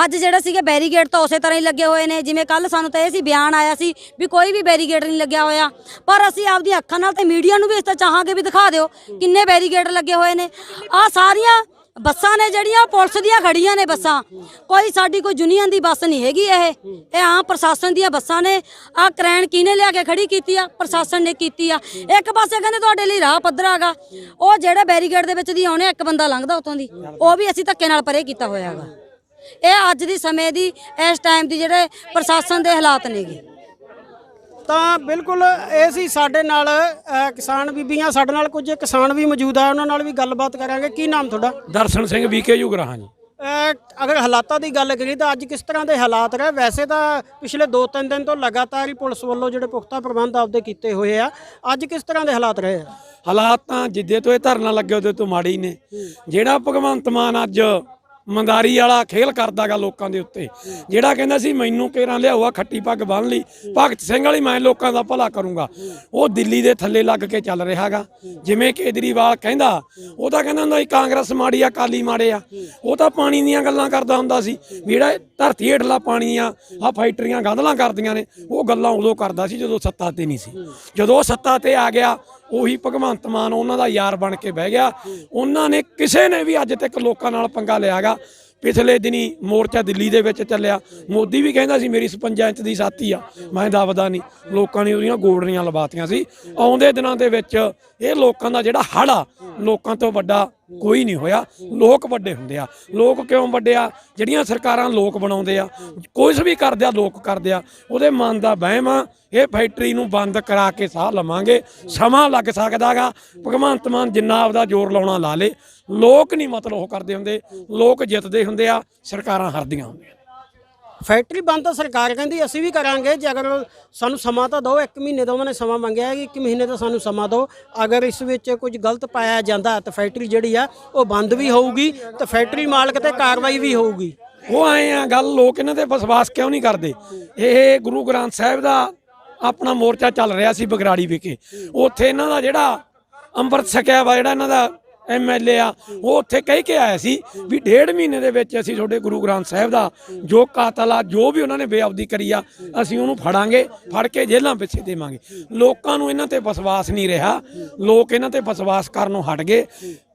ਅੱਜ ਜਿਹੜਾ ਸੀਗੇ ਬੈਰੀਗੇਡ ਤਾਂ ਉਸੇ ਤਰ੍ਹਾਂ ਹੀ ਲੱਗੇ ਹੋਏ ਨੇ। ਜਿਵੇਂ ਕੱਲ ਸਾਨੂੰ ਤਾਂ ਇਹ ਸੀ, ਬਿਆਨ ਆਇਆ ਸੀ ਵੀ ਕੋਈ ਵੀ ਬੈਰੀਗੇਡ ਨਹੀਂ ਲੱਗਿਆ ਹੋਇਆ। ਪਰ ਅਸੀਂ ਆਪਦੀ ਅੱਖਾਂ ਨਾਲ ਤੇ ਮੀਡੀਆ ਨੂੰ ਵੀ ਇਸ ਤਰ੍ਹਾਂ ਚਾਹਾਂਗੇ ਵੀ ਦਿਖਾ ਦਿਓ ਕਿੰਨੇ ਬੈਰੀਗੇਡ ਲੱਗੇ ਹੋਏ ਨੇ। ਆ ਸਾਰੀਆਂ ਬੱਸਾਂ ਨੇ ਜਿਹੜੀਆਂ ਪੁਲਿਸ ਦੀਆਂ ਖੜੀਆਂ ਨੇ ਬੱਸਾਂ, ਕੋਈ ਸਾਡੀ ਕੋਈ ਯੂਨੀਅਨ ਦੀ ਬੱਸ ਨਹੀਂ ਹੈਗੀ ਇਹ। ਇਹ ਆਮ ਪ੍ਰਸ਼ਾਸਨ ਦੀਆਂ ਬੱਸਾਂ ਨੇ। ਆ ਕਰੈਨ ਕਿਹਨੇ ਲਿਆ ਕੇ ਖੜੀ ਕੀਤੀ ਆ? ਪ੍ਰਸ਼ਾਸਨ ਨੇ ਕੀਤੀ ਆ। ਇੱਕ ਪਾਸੇ ਕਹਿੰਦੇ ਤੁਹਾਡੇ ਲਈ ਰਾਹ ਪੱਧਰਾਗਾ ਉਹ ਜਿਹੜੇ ਬੈਰੀਗੇਡ ਦੇ ਵਿੱਚ ਦੀ ਆਉਣੇ, ਇੱਕ ਬੰਦਾ ਲੰਘਦਾ ਉਤੋਂ ਦੀ। ਉਹ ਵੀ ਅਸੀਂ ਧੱਕੇ ਨਾਲ ਪਰੇ ਕੀਤਾ ਹੋਇਆ ਹੈਗਾ। ਇਹ ਅੱਜ ਦੀ ਸਮੇਂ ਦੀ, ਇਸ ਟਾਈਮ ਦੀ ਜਿਹੜੇ ਪ੍ਰਸ਼ਾਸਨ ਦੇ ਹਾਲਾਤ ਨੇਗੇ। ਤਾਂ ਬਿਲਕੁਲ ਇਹ ਸੀ ਸਾਡੇ ਨਾਲ ਅ, ਕਿਸਾਨ ਬੀਬੀਆਂ ਸਾਡੇ ਨਾਲ ਕੁਝ ਕਿਸਾਨ ਵੀ ਮੌਜੂਦ ਆ ਉਹਨਾਂ ਨਾਲ ਵੀ ਗੱਲਬਾਤ ਕਰਾਂਗੇ। ਕੀ ਨਾਮ ਤੁਹਾਡਾ? ਦਰਸ਼ਨ ਸਿੰਘ ਵੀਕੇ ਜੁਗਰਾਹਾਂ ਜੀ। ਅ, ਅਗਰ ਹਾਲਾਤਾਂ ਦੀ ਗੱਲ ਕਰੀਏ ਤਾਂ ਅੱਜ ਕਿਸ ਤਰ੍ਹਾਂ ਦੇ ਹਾਲਾਤ ਰਹੇ? ਵੈਸੇ ਤਾਂ ਪਿਛਲੇ 2-3 ਦਿਨ ਤੋਂ ਲਗਾਤਾਰ ਹੀ ਪੁਲਿਸ ਵੱਲੋਂ ਜਿਹੜੇ ਪੁਖਤਾ ਪ੍ਰਬੰਧ ਆਪਦੇ ਕੀਤੇ ਹੋਏ ਆ। ਅੱਜ ਕਿਸ ਤਰ੍ਹਾਂ ਦੇ ਹਾਲਾਤ ਰਹੇ? ਆ ਹਾਲਾਤ ਤਾਂ ਜਿੱਦੇ ਤੋਂ ਇਹ ਧਰਨਾ ਲੱਗੇ ਉਹਦੇ ਤੋਂ ਮਾੜੇ ਹੀ ਨੇ। ਜਿਹੜਾ ਭਗਵੰਤ ਮਾਨ ਅੱਜ ਮੰਦਾਰੀ ਵਾਲਾ ਖੇਲ ਕਰਦਾਗਾ ਲੋਕਾਂ ਦੇ ਉੱਤੇ। ਜਿਹੜਾ ਕਹਿੰਦਾ ਸੀ, ਮੈਨੂੰ ਕੇਰਾਂ ਲਿਆਉਆ ਖੱਟੀ ਪੱਗ ਬੰਨ ਲਈ। ਭਗਤ ਸਿੰਘ ਵਾਲੀ ਮੈਂ ਲੋਕਾਂ ਦਾ ਭਲਾ ਕਰੂੰਗਾ। ਉਹ ਦਿੱਲੀ ਦੇ ਥੱਲੇ ਲੱਗ ਕੇ ਚੱਲ ਰਿਹਾਗਾ। ਜਿਵੇਂ ਕੇਜਰੀਵਾਲ ਕਹਿੰਦਾ, ਉਹ ਤਾਂ ਕਹਿੰਦਾ ਹੁੰਦਾ ਸੀ, ਕਾਂਗਰਸ ਮਾੜੀ ਆ ਕਾਲੀ ਮਾੜੇ ਆ। ਉਹ ਤਾਂ ਪਾਣੀ ਦੀਆਂ ਗੱਲਾਂ ਕਰਦਾ ਹੁੰਦਾ ਸੀ, ਵੀ ਜਿਹੜਾ ਧਰਤੀ ਹੇਠਲਾ ਪਾਣੀ ਆ ਆ ਫੈਕਟਰੀਆਂ ਗੰਧਲਾਂ ਕਰਦੀਆਂ ਨੇ। ਉਹ ਗੱਲਾਂ ਉਦੋਂ ਕਰਦਾ ਸੀ ਜਦੋਂ ਸੱਤਾ ਤੇ ਨਹੀਂ ਸੀ। ਜਦੋਂ ਉਹ ਸੱਤਾ ਤੇ ਆ ਗਿਆ ਉਹੀ ਭਗਵੰਤ ਮਾਨ ਉਹਨਾਂ ਦਾ ਯਾਰ ਬਣ ਕੇ ਬਹਿ ਗਿਆ। ਉਹਨਾਂ ਨੇ ਕਿਸੇ ਨੇ ਵੀ ਅੱਜ ਤੱਕ ਲੋਕਾਂ ਨਾਲ ਪੰਗਾ ਲਿਆਗਾ ਪਿਛਲੇ ਦਿਨੀ ਮੋਰਚਾ ਦਿੱਲੀ ਦੇ ਵਿੱਚ ਚੱਲਿਆ। ਮੋਦੀ ਵੀ ਕਹਿੰਦਾ ਸੀ, ਮੇਰੀ 56 ਇੰਚ ਦੀ ਸਾਥੀ ਆ। ਮੈਂ ਦਬਦਾ ਨਹੀਂ। ਲੋਕਾਂ ਨੇ ਉਹਦੀਆਂ ਗੋੜਨੀਆਂ ਲਵਾਤੀਆਂ ਸੀ। ਆਉਂਦੇ ਦਿਨਾਂ ਦੇ ਵਿੱਚ ਇਹ ਲੋਕਾਂ ਦਾ ਜਿਹੜਾ ਹੜ ਆ, ਲੋਕਾਂ ਤੋਂ ਵੱਡਾ ਕੋਈ ਨਹੀਂ ਹੋਇਆ। ਲੋਕ ਵੱਡੇ ਹੁੰਦੇ ਆ। ਲੋਕ ਕਿਉਂ ਵੱਡੇ ਆ? ਜਿਹੜੀਆਂ ਸਰਕਾਰਾਂ ਲੋਕ ਬਣਾਉਂਦੇ ਆ ਕੁਝ ਵੀ ਕਰਦੇ ਆ, ਲੋਕ ਕਰਦੇ ਆ। ਉਹਦੇ ਮਨ ਦਾ ਵਹਿਮ ਆ। ਇਹ ਫੈਕਟਰੀ ਨੂੰ ਬੰਦ ਕਰਾ ਕੇ ਸਾਹ ਲਵਾਂਗੇ। ਸਮਾਂ ਲੱਗ ਸਕਦਾਗਾ। ਭਗਵੰਤ ਮਾਨ ਜਿੰਨਾ ਆਪਦਾ ਜ਼ੋਰ ਲਾਉਣਾ ਲਾ ਲੇ। ਲੋਕ ਨਹੀਂ ਮਤਲਬ ਉਹ ਕਰਦੇ ਹੁੰਦੇ ਲੋਕ ਜਿੱਤਦੇ ਹੁੰਦੇ ਆ ਸਰਕਾਰਾਂ ਹਾਰਦੀਆਂ ਹੁੰਦੀਆਂ। ਫੈਕਟਰੀ ਬੰਦ ਤਾਂ ਸਰਕਾਰ ਕਹਿੰਦੀ ਅਸੀਂ ਵੀ ਕਰਾਂਗੇ ਜੇ ਅਗਰ ਸਾਨੂੰ ਸਮਾਂ ਤਾਂ ਦਿਓ 1 ਮਹੀਨੇ ਦਾ ਉਹਨਾਂ ਨੇ ਸਮਾਂ ਮੰਗਿਆ ਹੈ ਕਿ 1 ਮਹੀਨੇ ਦਾ ਸਾਨੂੰ ਸਮਾਂ ਦਿਓ। ਅਗਰ ਇਸ ਵਿੱਚ ਕੁਝ ਗਲਤ ਪਾਇਆ ਜਾਂਦਾ ਤਾਂ ਫੈਕਟਰੀ ਜਿਹੜੀ ਆ ਉਹ ਬੰਦ ਵੀ ਹੋਊਗੀ ਤੇ ਫੈਕਟਰੀ ਮਾਲਕ ਤੇ ਕਾਰਵਾਈ ਵੀ ਹੋਊਗੀ। ਉਹ ਆਏ ਆ ਗੱਲ ਲੋਕ ਇਹਨਾਂ ਤੇ ਵਿਸ਼ਵਾਸ ਕਿਉਂ ਨਹੀਂ ਕਰਦੇ? ਇਹ ਗੁਰੂ ਗ੍ਰੰਥ ਸਾਹਿਬ ਦਾ ਆਪਣਾ ਮੋਰਚਾ ਚੱਲ ਰਿਹਾ ਸੀ ਬਗਰਾੜੀ ਵਿਖੇ। ਉੱਥੇ ਇਹਨਾਂ ਦਾ ਜਿਹੜਾ ਅੰਮ੍ਰਿਤ ਛਕਿਆ ਵਾ ਜਿਹੜਾ ਇਹਨਾਂ ਦਾ ਐਮਐਲਏ ਆ, ਉਹ ਉੱਥੇ ਕਹਿ ਕੇ ਆਇਆ ਸੀ ਵੀ ਡੇਢ ਮਹੀਨੇ ਦੇ ਵਿੱਚ ਅਸੀਂ ਤੁਹਾਡੇ ਗੁਰੂ ਗ੍ਰੰਥ ਸਾਹਿਬ ਦਾ ਜੋ ਕਾਤਲ ਆ, ਜੋ ਵੀ ਉਹਨਾਂ ਨੇ ਬੇਅਬਦੀ ਕਰੀ ਆ, ਅਸੀਂ ਉਹਨੂੰ ਫੜਾਂਗੇ, ਫੜ ਕੇ ਜੇਲ੍ਹਾਂ ਪਿੱਛੇ ਦੇਵਾਂਗੇ। ਲੋਕਾਂ ਨੂੰ ਇਹਨਾਂ ਤੇ ਵਿਸ਼ਵਾਸ ਨਹੀਂ ਰਿਹਾ। ਲੋਕ ਇਹਨਾਂ ਤੇ ਵਿਸ਼ਵਾਸ ਕਰਨੋਂ ਹਟ ਗਏ।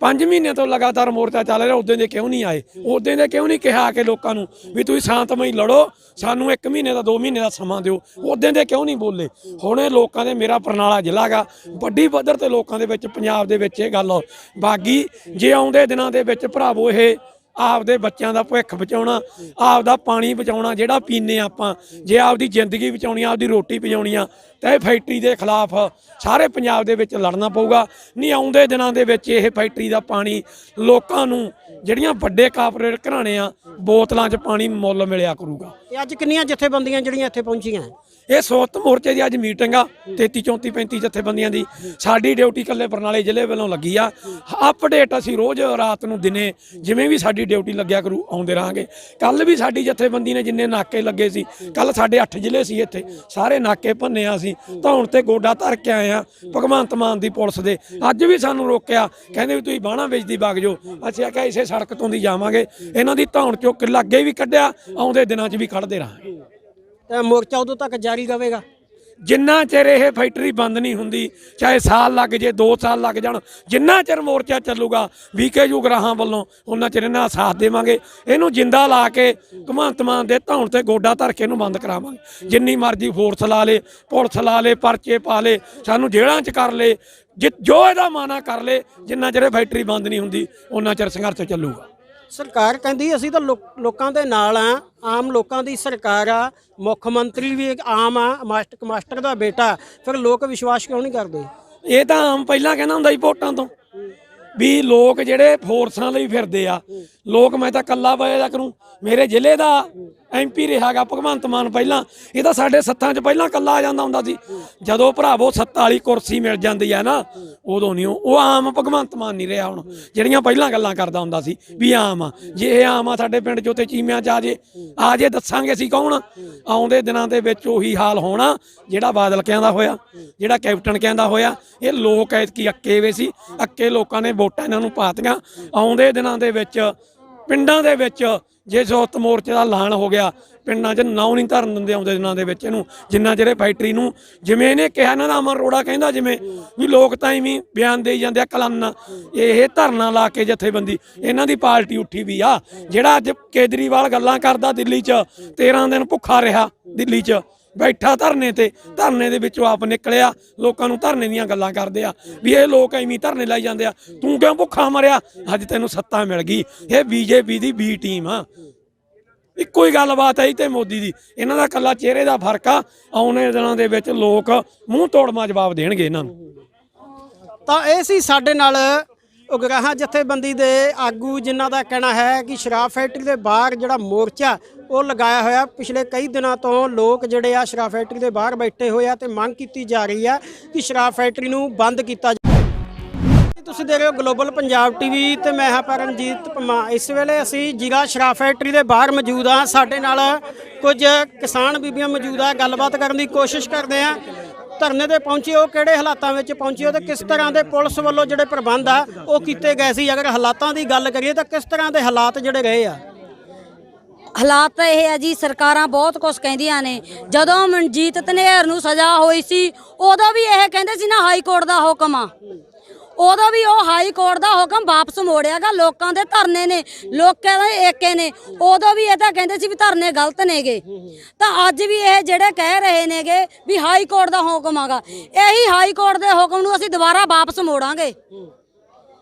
5 ਮਹੀਨੇ ਤੋਂ ਲਗਾਤਾਰ ਮੋਰਚਾ ਚੱਲ ਰਿਹਾ ਉਦੋਂ ਦੇ ਕਿਉਂ ਨਹੀਂ ਆਏ? ਉਦੋਂ ਦੇ ਕਿਉਂ ਨਹੀਂ ਕਿਹਾ ਕਿ ਲੋਕਾਂ ਨੂੰ ਵੀ ਤੁਸੀਂ ਸ਼ਾਂਤਮਈ ਲੜੋ, ਸਾਨੂੰ 1 ਮਹੀਨੇ ਦਾ 2 ਮਹੀਨੇ ਦਾ ਸਮਾਂ ਦਿਓ? ਉਦੋਂ ਦੇ ਕਿਉਂ ਨਹੀਂ ਬੋਲੇ? ਹੁਣ ਇਹ ਲੋਕਾਂ ਦੇ, ਮੇਰਾ ਪਰਨਾਲਾ ਜ਼ਿਲ੍ਹਾ ਗਾ ਵੱਡੀ ਪੱਧਰ ਤੇ ਲੋਕਾਂ ਦੇ ਵਿੱਚ, ਪੰਜਾਬ ਦੇ ਵਿੱਚ ਇਹ ਗੱਲ ਬਾਗੀ ਜੇ ਆਉਂਦੇ ਦਿਨਾਂ ਦੇ ਵਿੱਚ ਭਰਾਵੋ ਇਹ ਆਪਦੇ ਬੱਚਿਆਂ ਦਾ ਭਵਿੱਖ ਬਚਾਉਣਾ, ਆਪਦਾ ਪਾਣੀ ਬਚਾਉਣਾ, ਜਿਹੜਾ ਪੀਨੇ ਆਪਾਂ। ਜੇ ਆਪਦੀ ਜ਼ਿੰਦਗੀ ਬਚਾਉਣੀ ਆਪਦੀ ਰੋਟੀ ਬਚਾਉਣੀ ਆ, ਤਾਂ ਇਹ ਫੈਕਟਰੀ ਦੇ ਖਿਲਾਫ ਸਾਰੇ ਪੰਜਾਬ ਦੇ ਵਿੱਚ ਲੜਨਾ ਪਊਗਾ। ਨਹੀਂ, ਆਉਂਦੇ ਦਿਨਾਂ ਦੇ ਵਿੱਚ ਇਹ ਫੈਕਟਰੀ ਦਾ ਪਾਣੀ ਲੋਕਾਂ ਨੂੰ, ਜਿਹੜੀਆਂ ਵੱਡੇ ਕਾਰਪੋਰੇਟ ਘਰਾਣੇ ਆ, ਬੋਤਲਾਂ 'ਚ ਪਾਣੀ ਮੁੱਲ ਮਿਲਿਆ ਕਰੂਗਾ। ਤੇ ਅੱਜ ਕਿੰਨੀਆਂ ਜਥੇਬੰਦੀਆਂ ਜਿਹੜੀਆਂ ਇੱਥੇ ਪਹੁੰਚੀਆਂ? ਇਹ ਸੋਤ ਮੋਰਚੇ ਦੀ ਅੱਜ ਮੀਟਿੰਗ ਆ 33 34 35 ਜਥੇਬੰਦੀਆਂ ਦੀ। ਸਾਡੀ ਡਿਊਟੀ ਕੱਲੇ ਬਰਨਾਲੇ ਜ਼ਿਲ੍ਹੇ ਵੱਲੋਂ ਲੱਗੀ ਆ। ਅਪਡੇਟ ਅਸੀਂ ਰੋਜ਼ ਰਾਤ ਨੂੰ ਦਿਨੇ ਜਿਵੇਂ ਵੀ ਸਾਡੀ ਡਿਊਟੀ ਲੱਗਿਆ ਕਰੂ, ਆਉਂਦੇ ਰਹਾਂਗੇ। ਕੱਲ ਵੀ ਸਾਡੀ ਜਥੇਬੰਦੀ ਨੇ ਜਿੰਨੇ ਨਾਕੇ ਲੱਗੇ ਸੀ ਕੱਲ ਸਾਡੇ 8 ਜ਼ਿਲ੍ਹੇ ਸੀ ਇੱਥੇ। ਸਾਰੇ ਨਾਕੇ ਭੰਨੇ ਆ ਸੀ ਧੌਣ ਤੇ ਗੋਡਾ ਧਰ ਕੇ ਆਏ ਆ, ਭਗਵੰਤ ਮਾਨ ਦੀ ਪੁਲਿਸ ਦੇ। ਅੱਜ ਵੀ ਸਾਨੂੰ ਰੋਕਿਆ, ਕਹਿੰਦੇ ਵੀ ਤੁਸੀਂ ਬਾਣਾ ਵੇਚਦੀ ਵਗ ਜਾਓ ਅਸੀਂ ਆਖਿਆ, ਇਸੇ ਸੜਕ ਤੋਂ ਦੀ ਜਾਵਾਂਗੇ। ਇਹਨਾਂ ਦੀ ਧੌਣ ਚੋਂ ਕਿੱਲਾ ਅੱਗੇ ਵੀ ਕੱਢਿਆ, ਆਉਂਦੇ ਦਿਨਾਂ 'ਚ ਵੀ ਕੱਢਦੇ ਰਹਾਂਗੇ। ਤੇ ਮੋਰਚਾ ਉਦੋਂ ਤੱਕ ਜਾਰੀ ਰਹੇਗਾ। ਜਿੰਨਾ ਚਿਰ ਇਹ ਫੈਕਟਰੀ ਬੰਦ ਨਹੀਂ ਹੁੰਦੀ, ਚਾਹੇ ਸਾਲ ਲੱਗ ਜੇ 2 ਸਾਲ ਲੱਗ ਜਾਣ, ਜਿੰਨਾ ਚਿਰ ਮੋਰਚਾ ਚੱਲੂਗਾ ਵੀਕੇਯੂ ਗਰਾਹਾਂ ਵੱਲੋਂ ਉਹਨਾਂ ਚਿਰ ਇਹਨਾਂ ਦਾ ਸਾਥ ਦੇਵਾਂਗੇ। ਇਹਨੂੰ ਜਿੰਦਾ ਲਾ ਕੇ ਘਮੰਤ ਮਾਨ ਦੇ ਧੌਣ ਤੇ ਗੋਡਾ ਧਰ ਕੇ ਇਹਨੂੰ ਬੰਦ ਕਰਾਵਾਂਗੇ। ਜਿੰਨੀ ਮਰਜ਼ੀ ਫੋਰਸ ਲਾ ਲੇ, ਪੁਲਿਸ ਲਾ ਲੇ, ਪਰਚੇ ਪਾ ਲੇ, ਸਾਨੂੰ ਜੇਲ੍ਹਾਂ 'ਚ ਕਰ ਲੇ, ਜਿ- ਜੋ ਇਹਦਾ ਮਾਨਾ ਕਰ ਲੇ, ਜਿੰਨਾ ਚਿਰ ਇਹ ਫੈਕਟਰੀ ਬੰਦ ਨਹੀਂ ਹੁੰਦੀ ਉਹਨਾਂ ਚਿਰ ਸੰਘਰਸ਼ ਚੱਲੂਗਾ। ਸਰਕਾਰ ਕਹਿੰਦੀ ਅਸੀਂ ਤਾਂ ਲੋਕ- ਦੇ ਨਾਲ ਆ ਆਮ ਲੋਕਾਂ ਦੀ ਸਰਕਾਰ ਆ ਮੁੱਖ ਮੰਤਰੀ ਵੀ ਇੱਕ ਆਮ ਆ ਮਾਸਟਰ ਮਾਸਟਰ ਦਾ ਬੇਟਾ ਫਿਰ ਲੋਕ ਵਿਸ਼ਵਾਸ ਕਿਉਂ ਨਹੀਂ ਕਰਦੇ? ਇਹ ਤਾਂ ਆਮ ਪਹਿਲਾਂ ਕਹਿੰਦਾ ਹੁੰਦਾ ਸੀ ਵੋਟਾਂ ਤੋਂ ਵੀ ਲੋਕ ਜਿਹੜੇ ਫੋਰਸਾਂ ਲਈ ਫਿਰਦੇ ਆ ਲੋਕ ਮੈਂ ਤਾਂ ਕੱਲਾ ਵਜਦਾ ਕਰੂੰ ਮੇਰੇ ਜ਼ਿਲ੍ਹੇ ਦਾ ਐਮਪੀ ਰਿਹਾਗਾ ਭਗਵੰਤ ਮਾਨ ਪਹਿਲਾਂ, ਇਹ ਤਾਂ ਸਾਡੇ ਸੱਥਾਂ 'ਚ ਪਹਿਲਾਂ ਕੱਲਾ ਆ ਜਾਂਦਾ ਹੁੰਦਾ ਸੀ। ਜਦੋਂ ਭਰਾਵੋ ਸੱਤ ਵਾਲੀ ਕੁਰਸੀ ਮਿਲ ਜਾਂਦੀ ਆ ਨਾ, ਉਦੋਂ ਨਹੀਂ, ਉਹ ਆਮ ਭਗਵੰਤ ਮਾਨ ਨਹੀਂ ਰਿਹਾ ਹੁਣ। ਜਿਹੜੀਆਂ ਪਹਿਲਾਂ ਗੱਲਾਂ ਕਰਦਾ ਹੁੰਦਾ ਸੀ ਵੀ ਆਮ ਆ, ਜੇ ਇਹ ਆਮ ਆ ਸਾਡੇ ਪਿੰਡ 'ਚ ਉੱਤੇ ਚੀਮਿਆਂ 'ਚ ਆ ਜੇ ਆ ਜੇ ਦੱਸਾਂਗੇ ਅਸੀਂ ਕੌਣ? ਆਉਂਦੇ ਦਿਨਾਂ ਦੇ ਵਿੱਚ ਉਹੀ ਹਾਲ ਹੋਣਾ, ਜਿਹੜਾ ਬਾਦਲ ਕਹਿੰਦਾ ਹੋਇਆ, ਜਿਹੜਾ ਕੈਪਟਨ ਕਹਿੰਦਾ ਹੋਇਆ, ਇਹ ਲੋਕ ਐਤਕੀ ਅੱਕੇ ਵੇ ਸੀ, ਅੱਕੇ ਲੋਕਾਂ ਨੇ ਵੋਟਾਂ ਇਹਨਾਂ ਨੂੰ ਪਾਤੀਆਂ। ਆਉਂਦੇ ਦਿਨਾਂ ਦੇ ਵਿੱਚ, ਪਿੰਡਾਂ ਦੇ ਵਿੱਚ ਜੇ ਸੋਤ ਮੋਰਚੇ ਦਾ ਐਲਾਨ ਹੋ ਗਿਆ, ਪਿੰਡਾਂ 'ਚ ਨਾਉ ਨਹੀਂ ਧਰਨ ਦਿੰਦੇ ਆਉਂਦੇ ਦਿਨਾਂ ਦੇ ਵਿੱਚ ਇਹਨੂੰ, ਜਿੰਨਾ ਚਿਰ ਫੈਕਟਰੀ ਨੂੰ, ਜਿਵੇਂ ਇਹਨੇ ਕਿਹਾ ਇਹਨਾਂ ਦਾ ਅਮਰ ਰੋੜਾ ਕਹਿੰਦਾ ਜਿਵੇਂ, ਵੀ ਲੋਕ ਤਾਂ ਇਵੇਂ ਬਿਆਨ ਦੇਈ ਜਾਂਦੇ ਆ ਕਲਾਨਾ, ਇਹ ਧਰਨਾ ਲਾ ਕੇ ਜਥੇਬੰਦੀ, ਇਹਨਾਂ ਦੀ ਪਾਰਟੀ ਉੱਠੀ ਵੀ ਆ, ਜਿਹੜਾ ਅੱਜ ਕੇਜਰੀਵਾਲ ਗੱਲਾਂ ਕਰਦਾ ਦਿੱਲੀ 'ਚ 13 ਦਿਨ ਭੁੱਖਾ ਰਿਹਾ ਦਿੱਲੀ 'ਚ। ਬੈਠਾ ਧਰਨੇ ਤੇ, ਧਰਨੇ ਦੇ ਵਿੱਚੋਂ ਆਪ ਨਿਕਲਿਆ, ਲੋਕਾਂ ਨੂੰ ਧਰਨੇ ਦੀਆਂ ਗੱਲਾਂ ਕਰਦੇ ਆ, ਵੀ ਇਹ ਲੋਕ ਐਵੇਂ ਧਰਨੇ ਲਾਈ ਜਾਂਦੇ ਆ, ਤੂੰ ਕਿਉਂ ਭੁੱਖਾ ਮਰਿਆ? ਅੱਜ ਤੈਨੂੰ ਸੱਤਾ ਮਿਲ ਗਈ, ਇਹ ਬੀਜੇਪੀ ਦੀ ਬੀ ਟੀਮ ਆ। ਇੱਕੋ ਹੀ ਗੱਲਬਾਤ ਹੈ ਤੇ ਮੋਦੀ ਦੀ, ਇਹਨਾਂ ਦਾ ਕੱਲਾ ਚਿਹਰੇ ਦਾ ਫ਼ਰਕ ਆ, ਆਉਣੇ ਦਿਨਾਂ ਦੇ ਵਿੱਚ ਲੋਕ ਮੂੰਹ ਤੋੜਮਾ ਜਵਾਬ ਦੇਣਗੇ ਇਹਨਾਂ ਨੂੰ। ਤਾਂ ਇਹ ਸੀ ਸਾਡੇ ਨਾਲ ਉਗਰਾਹਾਂ ਜਥੇਬੰਦੀ ਦੇ ਆਗੂ ਜਿਨ੍ਹਾਂ ਦਾ ਕਹਿਣਾ ਹੈ ਕਿ ਸ਼ਰਾਬ ਫੈਕਟਰੀ ਦੇ ਬਾਹਰ ਜਿਹੜਾ ਮੋਰਚਾ ਉਹ ਲਗਾਇਆ ਹੋਇਆ, ਪਿਛਲੇ ਕਈ ਦਿਨਾਂ ਤੋਂ ਲੋਕ ਜਿਹੜੇ ਆ ਸ਼ਰਾਬ ਫੈਕਟਰੀ ਦੇ ਬਾਹਰ ਬੈਠੇ ਹੋਏ ਆ ਤੇ ਮੰਗ ਕੀਤੀ ਜਾ ਰਹੀ ਆ ਕਿ ਸ਼ਰਾਬ ਫੈਕਟਰੀ ਨੂੰ ਬੰਦ ਕੀਤਾ ਜਾਵੇ ਤੁਸੀਂ ਦੇਖ ਰਹੇ ਹੋ ਗਲੋਬਲ ਪੰਜਾਬ ਟੀਵੀ ਤੇ ਮੈਂ ਹਾਂ ਪਰਮਜੀਤ ਪਮਾ। ਇਸ ਵੇਲੇ ਅਸੀਂ ਜਿਗਾ ਸ਼ਰਾਬ ਫੈਕਟਰੀ ਦੇ ਬਾਹਰ ਮੌਜੂਦ ਹਾਂ। ਸਾਡੇ ਨਾਲ ਕੁਝ ਕਿਸਾਨ ਬੀਬੀਆਂ ਮੌਜੂਦ ਆ। ਗੱਲਬਾਤ ਕਰਨ ਦੀ ਕੋਸ਼ਿਸ਼ ਕਰਦੇ ਆ ਧਰਨੇ ਤੇ ਪਹੁੰਚੇ, ਉਹ ਕਿਹੜੇ ਹਾਲਾਤਾਂ ਵਿੱਚ ਪਹੁੰਚੇ ਹੋ ਤੇ ਕਿਸ ਤਰ੍ਹਾਂ ਦੇ ਪੁਲਿਸ ਵੱਲੋਂ ਜਿਹੜੇ ਪ੍ਰਬੰਧ ਆ, ਉਹ ਕੀਤੇ ਗਏ ਸੀ? ਅਗਰ ਹਾਲਾਤਾਂ ਦੀ ਗੱਲ ਕਰੀਏ ਤਾਂ ਕਿਸ ਤਰ੍ਹਾਂ ਦੇ ਹਾਲਾਤ ਜਿਹੜੇ ਰਹੇ ਆ? ਹਾਲਾਤ ਤਾਂ ਇਹ ਹੈ ਜੀ, ਸਰਕਾਰਾਂ ਬਹੁਤ ਕੁਝ ਕਹਿੰਦੀਆਂ ਨੇ। ਜਦੋਂ ਮਨਜੀਤ ਧਨੇਰ ਨੂੰ ਸਜ਼ਾ ਹੋਈ ਸੀ, ਉਦੋਂ ਵੀ ਇਹ ਕਹਿੰਦੇ ਸੀ ਨਾ ਹਾਈ ਕੋਰਟ ਦਾ ਹੁਕਮ ਆ। ਉਦੋਂ ਵੀ ਉਹ ਹਾਈ ਕੋਰਟ ਦਾ ਹੁਕਮ ਵਾਪਸ ਮੋੜਿਆਗਾ, ਲੋਕਾਂ ਦੇ ਧਰਨੇ ਨੇ, ਲੋਕਾਂ ਦੇ ਏਕੇ ਨੇ। ਉਦੋਂ ਵੀ ਇਹ ਤਾਂ ਕਹਿੰਦੇ ਸੀ ਵੀ ਧਰਨੇ ਗਲਤ ਨੇਗੇ। ਤਾਂ ਅੱਜ ਵੀ ਇਹ ਜਿਹੜੇ ਕਹਿ ਰਹੇ ਨੇਗੇ ਵੀ ਹਾਈ ਕੋਰਟ ਦਾ ਹੁਕਮ ਆਗਾ, ਇਹੀ ਹਾਈ ਕੋਰਟ ਦੇ ਹੁਕਮ ਨੂੰ ਅਸੀਂ ਦੁਬਾਰਾ ਵਾਪਸ ਮੋੜਾਂਗੇ।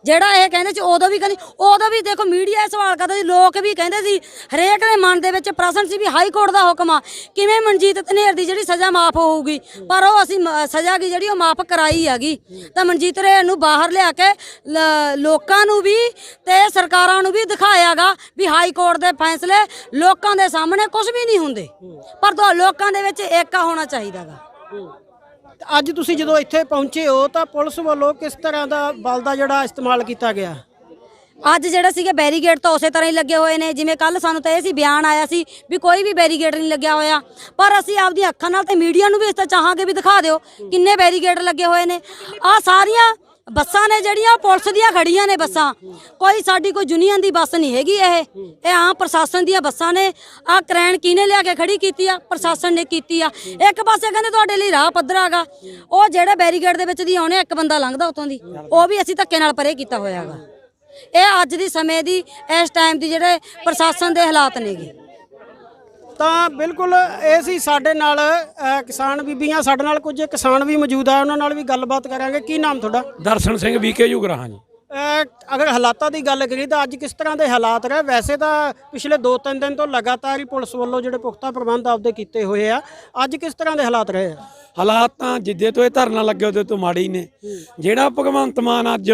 ਜਿਹੜਾ ਇਹ ਕਹਿੰਦੇ ਸੀ, ਉਦੋਂ ਵੀ ਕਹਿੰਦੇ, ਉਦੋਂ ਵੀ ਦੇਖੋ ਮੀਡੀਆ ਇਹ ਸਵਾਲ ਕਰਦਾ ਸੀ, ਲੋਕ ਵੀ ਕਹਿੰਦੇ ਸੀ, ਹਰੇਕ ਦੇ ਮਨ ਦੇ ਵਿੱਚ ਪ੍ਰਸ਼ਨ ਸੀ ਵੀ ਹਾਈ ਕੋਰਟ ਦਾ ਹੁਕਮ ਆ, ਕਿਵੇਂ ਮਨਜੀਤ ਧਨੇਰ ਦੀ ਜਿਹੜੀ ਸਜ਼ਾ ਮਾਫ ਹੋਊਗੀ? ਪਰ ਉਹ ਅਸੀਂ ਮ- ਸਜ਼ਾ ਕੀ ਜਿਹੜੀ ਉਹ ਮਾਫ ਕਰਾਈ ਹੈਗੀ। ਤਾਂ ਮਨਜੀਤ ਧਨੇਰ ਨੂੰ ਬਾਹਰ ਲਿਆ ਕੇ ਲ- ਲੋਕਾਂ ਨੂੰ ਵੀ ਤੇ ਸਰਕਾਰਾਂ ਨੂੰ ਵੀ ਦਿਖਾਇਆਗਾ ਵੀ ਹਾਈ ਕੋਰਟ ਦੇ ਫੈਸਲੇ ਲੋਕਾਂ ਦੇ ਸਾਹਮਣੇ ਕੁਝ ਵੀ ਨਹੀਂ ਹੁੰਦੇ। ਪਰ ਦੋ ਲੋਕਾਂ ਦੇ ਵਿੱਚ ਏਕਾ ਹੋਣਾ ਚਾਹੀਦਾਗਾ। ਤੇ ਅੱਜ ਤੁਸੀਂ ਜਦੋਂ ਇੱਥੇ ਪਹੁੰਚੇ ਹੋ ਤਾਂ ਪੁਲਿਸ ਵੱਲੋਂ ਕਿਸ ਤਰ੍ਹਾਂ ਦਾ ਬਲ ਦਾ ਜਿਹੜਾ ਇਸਤੇਮਾਲ ਕੀਤਾ ਗਿਆ? ਅੱਜ ਜਿਹੜਾ ਸੀਗੇ ਬੈਰੀਗੇਡ ਤਾਂ ਉਸੇ ਤਰ੍ਹਾਂ ਹੀ ਲੱਗੇ ਹੋਏ ਨੇ। ਜਿਵੇਂ ਕੱਲ ਸਾਨੂੰ ਤਾਂ ਇਹ ਸੀ ਬਿਆਨ ਆਇਆ ਸੀ ਵੀ ਕੋਈ ਵੀ ਬੈਰੀਗੇਡ ਨਹੀਂ ਲੱਗਿਆ ਹੋਇਆ। ਪਰ ਅਸੀਂ ਆਪਦੀਆਂ ਅੱਖਾਂ ਨਾਲ ਤੇ ਮੀਡੀਆ ਨੂੰ ਵੀ ਇਸ ਤਾਂ ਚਾਹਾਂਗੇ ਵੀ ਦਿਖਾ ਦਿਓ ਕਿੰਨੇ ਬੈਰੀਗੇਡ ਲੱਗੇ ਹੋਏ ਨੇ। ਆ ਸਾਰੀਆਂ ਬੱਸਾਂ ਨੇ ਜਿਹੜੀਆਂ ਉਹ ਪੁਲਿਸ ਦੀਆਂ ਖੜੀਆਂ ਨੇ ਬੱਸਾਂ, ਕੋਈ ਸਾਡੀ ਕੋਈ ਯੂਨੀਅਨ ਦੀ ਬੱਸ ਨਹੀਂ ਹੈਗੀ ਇਹ। ਇਹ ਆਮ ਪ੍ਰਸ਼ਾਸਨ ਦੀਆਂ ਬੱਸਾਂ ਨੇ। ਆ ਕਰੈਨ ਕਿਹਨੇ ਲਿਆ ਕੇ ਖੜੀ ਕੀਤੀ ਆ? ਪ੍ਰਸ਼ਾਸਨ ਨੇ ਕੀਤੀ ਆ। ਇੱਕ ਪਾਸੇ ਕਹਿੰਦੇ ਤੁਹਾਡੇ ਲਈ ਰਾਹ ਪੱਧਰਾਗਾ। ਉਹ ਜਿਹੜੇ ਬੈਰੀਗੇਡ ਦੇ ਵਿੱਚ ਦੀ ਆਉਣੇ ਇੱਕ ਬੰਦਾ ਲੰਘਦਾ ਉਤੋਂ ਦੀ। ਉਹ ਵੀ ਅਸੀਂ ਧੱਕੇ ਨਾਲ ਪਰੇ ਕੀਤਾ ਹੋਇਆਗਾ। ਇਹ ਅੱਜ ਦੀ ਸਮੇਂ ਦੀ, ਇਸ ਟਾਈਮ ਦੀ ਜਿਹੜੇ ਪ੍ਰਸ਼ਾਸਨ ਦੇ ਹਾਲਾਤ ਨੇਗੇ। ਤਾਂ ਬਿਲਕੁਲ ਇਹ ਸੀ ਸਾਡੇ ਨਾਲ ਅ, ਕਿਸਾਨ ਬੀਬੀਆਂ ਸਾਡੇ ਨਾਲ ਕੁਝ ਕਿਸਾਨ ਵੀ ਮੌਜੂਦ ਆ ਉਹਨਾਂ ਨਾਲ ਵੀ ਗੱਲਬਾਤ ਕਰਾਂਗੇ। ਕੀ ਨਾਮ ਤੁਹਾਡਾ? ਦਰਸ਼ਨ ਸਿੰਘ ਵੀਕੇ ਯੁਗਰਾਹਾਂ ਜੀ। ਅ, ਅਗਰ ਹਾਲਾਤਾਂ ਦੀ ਗੱਲ ਕਰੀਏ ਤਾਂ ਅੱਜ ਕਿਸ ਤਰ੍ਹਾਂ ਦੇ ਹਾਲਾਤ ਰਹੇ? ਵੈਸੇ ਤਾਂ ਪਿਛਲੇ 2-3 ਦਿਨ ਤੋਂ ਲਗਾਤਾਰ ਹੀ ਪੁਲਿਸ ਵੱਲੋਂ ਜਿਹੜੇ ਪੁਖਤਾ ਪ੍ਰਬੰਧ ਆਪਦੇ ਕੀਤੇ ਹੋਏ ਆ। ਅੱਜ ਕਿਸ ਤਰ੍ਹਾਂ ਦੇ ਹਾਲਾਤ ਰਹੇ? ਆ ਹਾਲਾਤ ਤਾਂ ਜਿੱਦੇ ਤੋਂ ਇਹ ਧਰਨਾ ਲੱਗੇ ਉਹਦੇ ਤੋਂ ਮਾੜੇ ਹੀ ਨੇ। ਜਿਹੜਾ ਭਗਵੰਤ ਮਾਨ ਅੱਜ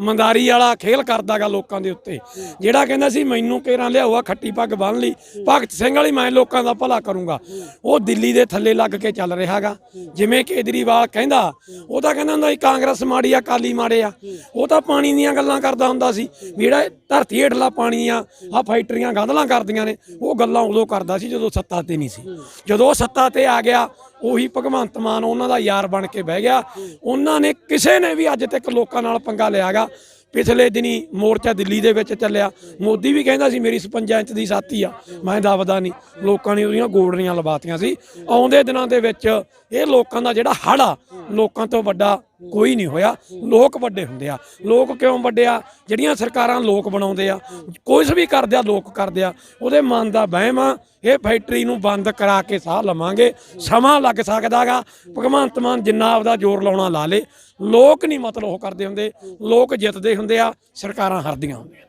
ਮੰਦਾਰੀ ਵਾਲਾ ਖੇਲ ਕਰਦਾਗਾ ਲੋਕਾਂ ਦੇ ਉੱਤੇ। ਜਿਹੜਾ ਕਹਿੰਦਾ ਸੀ, ਮੈਨੂੰ ਕੇਰਾਂ ਲਿਆਉਆ ਖੱਟੀ ਪੱਗ ਬੰਨ ਲਈ। ਭਗਤ ਸਿੰਘ ਵਾਲੀ ਮੈਂ ਲੋਕਾਂ ਦਾ ਭਲਾ ਕਰੂੰਗਾ। ਉਹ ਦਿੱਲੀ ਦੇ ਥੱਲੇ ਲੱਗ ਕੇ ਚੱਲ ਰਿਹਾਗਾ। ਜਿਵੇਂ ਕੇਜਰੀਵਾਲ ਕਹਿੰਦਾ, ਉਹ ਤਾਂ ਕਹਿੰਦਾ ਹੁੰਦਾ ਸੀ, ਕਾਂਗਰਸ ਮਾੜੀ ਆ ਕਾਲੀ ਮਾੜੇ ਆ। ਉਹ ਤਾਂ ਪਾਣੀ ਦੀਆਂ ਗੱਲਾਂ ਕਰਦਾ ਹੁੰਦਾ ਸੀ ਜਿਹੜਾ ਧਰਤੀ ਹੇਠਲਾ ਪਾਣੀ ਆ ਆ ਫੈਕਟਰੀਆਂ ਗੰਧਲਾਂ ਕਰਦੀਆਂ ਨੇ। ਉਹ ਗੱਲਾਂ ਉਦੋਂ ਕਰਦਾ ਸੀ ਜਦੋਂ ਸੱਤਾ ਤੇ ਨਹੀਂ ਸੀ। ਜਦੋਂ ਉਹ ਸੱਤਾ ਤੇ ਆ ਗਿਆ ਉਹੀ ਭਗਵੰਤ ਮਾਨ ਉਹਨਾਂ ਦਾ ਯਾਰ ਬਣ ਕੇ ਬਹਿ ਗਿਆ। ਉਹਨਾਂ ਨੇ ਕਿਸੇ ਨੇ ਵੀ ਅੱਜ ਤੱਕ ਲੋਕਾਂ ਨਾਲ ਪੰਗਾ ਲਿਆਗਾ ਪਿਛਲੇ ਦਿਨੀ ਮੋਰਚਾ ਦਿੱਲੀ ਦੇ ਵਿੱਚ ਚੱਲਿਆ। ਮੋਦੀ ਵੀ ਕਹਿੰਦਾ ਸੀ, ਮੇਰੀ 56 ਇੰਚ ਦੀ ਸਾਥੀ ਆ। ਮੈਂ ਦਬਦਾ ਨਹੀਂ। ਲੋਕਾਂ ਨੇ ਉਹਦੀਆਂ ਗੋੜਨੀਆਂ ਲਵਾਤੀਆਂ ਸੀ। ਆਉਂਦੇ ਦਿਨਾਂ ਦੇ ਵਿੱਚ ਇਹ ਲੋਕਾਂ ਦਾ ਜਿਹੜਾ ਹੜ ਆ, ਲੋਕਾਂ ਤੋਂ ਵੱਡਾ ਕੋਈ ਨਹੀਂ ਹੋਇਆ। ਲੋਕ ਵੱਡੇ ਹੁੰਦੇ ਆ। ਲੋਕ ਕਿਉਂ ਵੱਡੇ ਆ? ਜਿਹੜੀਆਂ ਸਰਕਾਰਾਂ ਲੋਕ ਬਣਾਉਂਦੇ ਆ ਕੁਝ ਵੀ ਕਰਦੇ ਆ, ਲੋਕ ਕਰਦੇ ਆ। ਉਹਦੇ ਮਨ ਦਾ ਵਹਿਮ ਆ। ਇਹ ਫੈਕਟਰੀ ਨੂੰ ਬੰਦ ਕਰਾ ਕੇ ਸਾਹ ਲਵਾਂਗੇ। ਸਮਾਂ ਲੱਗ ਸਕਦਾਗਾ। ਭਗਵੰਤ ਮਾਨ ਜਿੰਨਾ ਆਪਦਾ ਜ਼ੋਰ ਲਾਉਣਾ ਲਾ ਲੇ। ਲੋਕ ਨਹੀਂ ਮਤਲਬ ਉਹ ਕਰਦੇ ਹੁੰਦੇ ਲੋਕ ਜਿੱਤਦੇ ਹੁੰਦੇ ਆ ਸਰਕਾਰਾਂ ਹਾਰਦੀਆਂ ਹੁੰਦੀਆਂ।